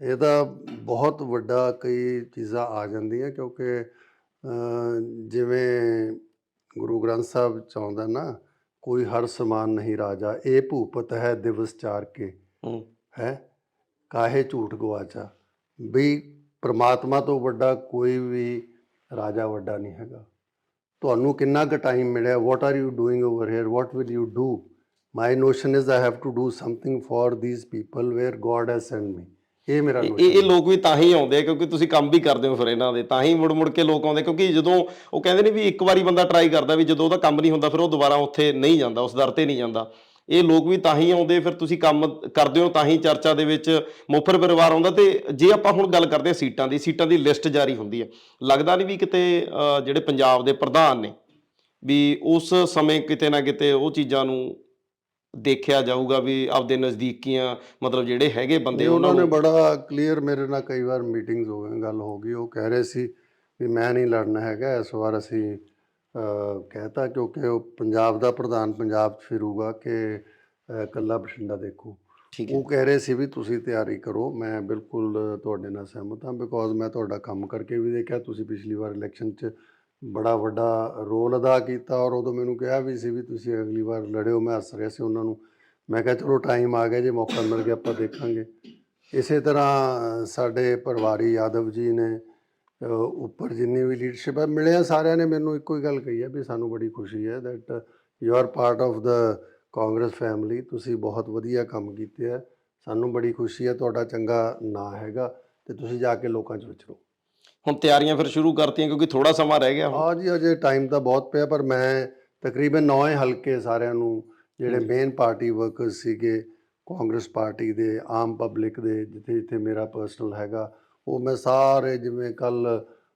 ਇਹ ਤਾਂ ਬਹੁਤ ਵੱਡਾ ਕਈ ਚੀਜ਼ਾਂ ਆ ਜਾਂਦੀਆਂ ਕਿਉਂਕਿ ਜਿਵੇਂ ਗੁਰੂ ਗ੍ਰੰਥ ਸਾਹਿਬ ਚਾਹੁੰਦਾ ਨਾ ਕੋਈ ਹਰ ਸਮਾਨ ਨਹੀਂ ਰਾਜਾ ਇਹ ਭੂਪਤ ਹੈ ਦਿਵਸ ਚਾਰ ਕੇ। ਹੈ। ਕਾਹੇ ਝੂਠ ਗਵਾਚਾ? ਵੀ ਪ੍ਰਮਾਤਮਾ ਤੋਂ ਵੱਡਾ ਕੋਈ ਵੀ ਰਾਜਾ ਵੱਡਾ ਨਹੀਂ ਹੈਗਾ। ਤੁਹਾਨੂੰ ਕਿੰਨਾ ਕੁ ਟਾਈਮ ਮਿਲਿਆ? What are you doing over here what will you do my notion is I have to do something for these people where God has send me ਇਹ ਮੇਰਾ ਇਹ notion ਇਹ ਲੋਕ ਵੀ ਤਾਂ ਹੀ ਆਉਂਦੇ ਆ ਕਿਉਂਕਿ ਤੁਸੀਂ ਕੰਮ ਵੀ ਕਰਦੇ ਹੋ ਫਿਰ ਇਹਨਾਂ ਦੇ ਤਾਂ ਹੀ ਮੁੜ ਮੁੜ ਕੇ ਲੋਕ ਆਉਂਦੇ ਕਿਉਂਕਿ ਜਦੋਂ ਉਹ ਕਹਿੰਦੇ ਨੇ ਵੀ ਇੱਕ ਵਾਰੀ ਬੰਦਾ ਟਰਾਈ ਕਰਦਾ ਵੀ ਜਦੋਂ ਉਹਦਾ ਕੰਮ ਨਹੀਂ ਹੁੰਦਾ ਫਿਰ ਉਹ ਦੁਬਾਰਾ ਉੱਥੇ ਨਹੀਂ ਜਾਂਦਾ ਉਸ ਦਰ ਤੇ ਨਹੀਂ ਜਾਂਦਾ। ਇਹ ਲੋਕ ਵੀ ਤਾਂ ਹੀ ਆਉਂਦੇ ਫਿਰ ਤੁਸੀਂ ਕੰਮ ਕਰਦੇ ਹੋ ਤਾਂ ਹੀ ਚਰਚਾ ਦੇ ਵਿੱਚ ਮੁਫਰ ਪਰਿਵਾਰ ਆਉਂਦਾ ਤੇ ਜੇ ਆਪਾਂ ਹੁਣ ਗੱਲ ਕਰਦੇ ਹਾਂ ਸੀਟਾਂ ਦੀ ਸੀਟਾਂ ਦੀ ਲਿਸਟ ਜਾਰੀ ਹੁੰਦੀ ਹੈ ਲੱਗਦਾ ਨਹੀਂ ਵੀ ਕਿਤੇ ਜਿਹੜੇ ਪੰਜਾਬ ਦੇ ਪ੍ਰਧਾਨ ਨੇ ਵੀ ਉਸ ਸਮੇਂ ਕਿਤੇ ਨਾ ਕਿਤੇ ਉਹ ਚੀਜ਼ਾਂ ਨੂੰ ਦੇਖਿਆ ਜਾਊਗਾ ਵੀ ਆਪਦੇ ਨਜ਼ਦੀਕੀਆਂ ਮਤਲਬ ਜਿਹੜੇ ਹੈਗੇ ਬੰਦੇ ਉਹਨਾਂ ਨੇ ਬੜਾ ਕਲੀਅਰ ਮੇਰੇ ਨਾਲ ਕਈ ਵਾਰ ਮੀਟਿੰਗਸ ਹੋ ਗਏ ਗੱਲ ਹੋ ਗਈ ਉਹ ਕਹਿ ਰਹੇ ਸੀ ਵੀ ਮੈਂ ਨਹੀਂ ਲੜਨਾ ਹੈਗਾ ਇਸ ਵਾਰ ਅਸੀਂ ਕਹਿਤਾ ਕਿਉਂਕਿ ਉਹ ਪੰਜਾਬ ਦਾ ਪ੍ਰਧਾਨ ਪੰਜਾਬ 'ਚ ਫਿਰੂਗਾ ਕਿ ਇਕੱਲਾ ਬਠਿੰਡਾ ਦੇਖੂ। ਉਹ ਕਹਿ ਰਹੇ ਸੀ ਵੀ ਤੁਸੀਂ ਤਿਆਰੀ ਕਰੋ ਮੈਂ ਬਿਲਕੁਲ ਤੁਹਾਡੇ ਨਾਲ ਸਹਿਮਤ ਹਾਂ ਬਿਕੋਜ਼ ਮੈਂ ਤੁਹਾਡਾ ਕੰਮ ਕਰਕੇ ਵੀ ਦੇਖਿਆ ਤੁਸੀਂ ਪਿਛਲੀ ਵਾਰ ਇਲੈਕਸ਼ਨ 'ਚ ਬੜਾ ਵੱਡਾ ਰੋਲ ਅਦਾ ਕੀਤਾ ਔਰ ਉਦੋਂ ਮੈਨੂੰ ਕਿਹਾ ਵੀ ਸੀ ਵੀ ਤੁਸੀਂ ਅਗਲੀ ਵਾਰ ਲੜਿਓ, ਮੈਂ ਹੱਸ ਰਿਹਾ ਸੀ ਉਹਨਾਂ ਨੂੰ। ਮੈਂ ਕਿਹਾ ਚਲੋ ਟਾਈਮ ਆ ਗਿਆ, ਜੇ ਮੌਕਾ ਮਿਲ ਗਿਆ ਆਪਾਂ ਦੇਖਾਂਗੇ। ਇਸੇ ਤਰ੍ਹਾਂ ਸਾਡੇ ਪਰਿਵਾਰੀ ਯਾਦਵ ਜੀ ਨੇ ਉੱਪਰ ਜਿੰਨੀ ਵੀ ਲੀਡਰਸ਼ਿਪ ਹੈ, ਮਿਲਿਆ ਸਾਰਿਆਂ ਨੇ ਮੈਨੂੰ ਇੱਕੋ ਹੀ ਗੱਲ ਕਹੀ ਹੈ ਵੀ ਸਾਨੂੰ ਬੜੀ ਖੁਸ਼ੀ ਹੈ that you are part of the Congress family ਤੁਸੀਂ ਬਹੁਤ ਵਧੀਆ ਕੰਮ ਕੀਤੇ ਹੈ। ਸਾਨੂੰ ਬੜੀ ਖੁਸ਼ੀ ਹੈ, ਤੁਹਾਡਾ ਚੰਗਾ ਨਾਂ ਹੈਗਾ ਤੇ ਤੁਸੀਂ ਜਾ ਕੇ ਲੋਕਾਂ 'ਚ ਵਿਚਰੋ। ਹੁਣ ਤਿਆਰੀਆਂ ਫਿਰ ਸ਼ੁਰੂ ਕਰਤੀਆਂ ਕਿਉਂਕਿ ਥੋੜਾ ਸਮਾਂ ਰਹਿ ਗਿਆ ਹੁਣ ਹਾਂ ਜੀ ਅਜੇ ਟਾਈਮ ਤਾਂ ਬਹੁਤ ਪਿਆ ਪਰ ਮੈਂ ਤਕਰੀਬਨ ਨੌ ਹਲਕੇ ਸਾਰਿਆਂ ਨੂੰ ਜਿਹੜੇ। ਮੇਨ ਪਾਰਟੀ ਵਰਕਰਸ ਸੀਗੇ ਕਾਂਗਰਸ ਪਾਰਟੀ ਦੇ ਆਮ ਪਬਲਿਕ ਦੇ ਜਿੱਥੇ ਜਿੱਥੇ ਮੇਰਾ ਪਰਸਨਲ ਹੈਗਾ ਉਹ ਮੈਂ ਸਾਰੇ ਜਿਵੇਂ ਕੱਲ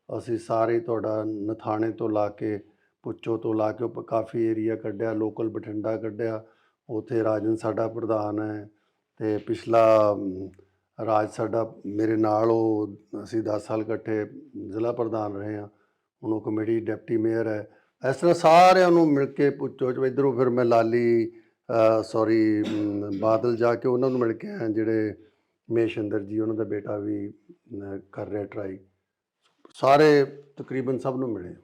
ਅਸੀਂ ਸਾਰੇ ਤੁਹਾਡਾ ਨਥਾਣੇ ਤੋਂ ਲਾ ਕੇ ਪੁੱਚੋ ਤੋਂ ਲਾ ਕੇ ਕਾਫੀ ਏਰੀਆ ਕੱਢਿਆ ਲੋਕਲ ਬਠਿੰਡਾ ਕੱਢਿਆ ਉਥੇ ਰਾਜਨ ਸਾਡਾ ਪ੍ਰਧਾਨ ਹੈ ਤੇ ਪਿਛਲਾ ਅਮ, ਰਾਜ ਸਾਡਾ ਮੇਰੇ ਨਾਲ ਉਹ ਅਸੀਂ 10 ਸਾਲ ਇਕੱਠੇ ਜ਼ਿਲ੍ਹਾ ਪ੍ਰਧਾਨ ਰਹੇ ਹਾਂ। ਹੁਣ ਉਹ ਕਮੇਟੀ ਡਿਪਟੀ ਮੇਅਰ ਹੈ। ਇਸ ਤਰ੍ਹਾਂ ਸਾਰਿਆਂ ਨੂੰ ਮਿਲ ਕੇ ਪੁੱਛੋ ਚ ਇਧਰੋਂ ਫਿਰ ਮੈਂ ਲਾਲੀ ਸੌਰੀ ਬਾਦਲ ਜਾ ਕੇ ਉਹਨਾਂ ਨੂੰ ਮਿਲ ਕੇ ਆਇਆ ਜਿਹੜੇ ਮੇਸ਼ਿੰਦਰ ਜੀ ਉਹਨਾਂ ਦਾ ਬੇਟਾ ਵੀ ਕਰ ਰਿਹਾ ਟਰਾਈ ਸਾਰੇ ਤਕਰੀਬਨ ਸਭ ਨੂੰ ਮਿਲੇ।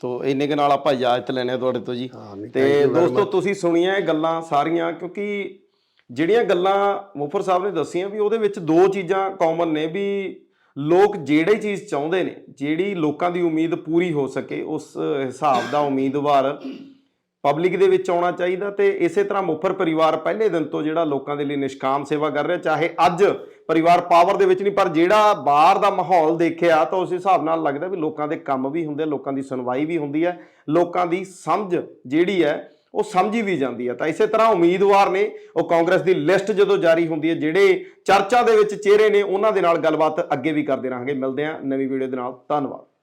ਤੋ ਇੰਨੇ ਕੁ ਨਾਲ ਆਪਾਂ ਇਜਾਜ਼ਤ ਲੈਣੇ ਤੁਹਾਡੇ ਤੋਂ ਜੀ। ਤੇ ਦੋਸਤੋ. ਤੁਸੀਂ ਸੁਣੀਆਂ ਇਹ ਗੱਲਾਂ ਸਾਰੀਆਂ ਕਿਉਂਕਿ ਜਿਹੜੀਆਂ ਗੱਲਾਂ ਮੁਫਰ ਸਾਹਿਬ ਨੇ ਦੱਸੀਆਂ ਵੀ ਉਹਦੇ ਵਿੱਚ ਦੋ ਚੀਜ਼ਾਂ ਕਾਮਨ ਨੇ ਵੀ ਲੋਕ ਜਿਹੜੀ ਚੀਜ਼ ਚਾਹੁੰਦੇ ਨੇ, ਜਿਹੜੀ ਲੋਕਾਂ ਦੀ ਉਮੀਦ ਪੂਰੀ ਹੋ ਸਕੇ, ਉਸ ਹਿਸਾਬ ਦਾ ਉਮੀਦਵਾਰ ਪਬਲਿਕ ਦੇ ਵਿੱਚ ਆਉਣਾ ਚਾਹੀਦਾ ਤੇ ਇਸੇ ਤਰ੍ਹਾਂ ਮੁਫਰ ਪਰਿਵਾਰ ਪਹਿਲੇ ਦਿਨ ਤੋਂ ਜਿਹੜਾ ਲੋਕਾਂ ਦੇ ਲਈ ਨਿਸ਼ਕਾਮ ਸੇਵਾ ਕਰ ਰਿਹਾ, ਚਾਹੇ ਅੱਜ ਪਰਿਵਾਰ ਪਾਵਰ ਦੇ ਵਿੱਚ ਨਹੀਂ, ਪਰ ਜਿਹੜਾ ਬਾਹਰ ਦਾ ਮਾਹੌਲ ਦੇਖਿਆ ਤਾਂ ਉਸ ਹਿਸਾਬ ਨਾਲ ਲੱਗਦਾ ਵੀ ਲੋਕਾਂ ਦੇ ਕੰਮ ਵੀ ਹੁੰਦੇ ਲੋਕਾਂ ਦੀ ਸੁਣਵਾਈ ਵੀ ਹੁੰਦੀ ਹੈ, ਲੋਕਾਂ ਦੀ ਸਮਝ ਜਿਹੜੀ ਹੈ ਉਹ ਸਮਝੀ ਵੀ ਜਾਂਦੀ ਹੈ ਤਾਂ ਇਸੇ ਤਰ੍ਹਾਂ ਉਮੀਦਵਾਰ ਨੇ ਉਹ ਕਾਂਗਰਸ ਦੀ ਲਿਸਟ ਜਦੋਂ ਜਾਰੀ ਹੁੰਦੀ ਹੈ, ਜਿਹੜੇ ਚਰਚਾ ਦੇ ਵਿੱਚ ਚਿਹਰੇ ਨੇ, ਉਹਨਾਂ ਦੇ ਨਾਲ ਗੱਲਬਾਤ ਅੱਗੇ ਵੀ ਕਰਦੇ ਰਹਾਂਗੇ। ਮਿਲਦੇ ਹਾਂ ਨਵੀਂ ਵੀਡੀਓ ਦੇ ਨਾਲ। ਧੰਨਵਾਦ।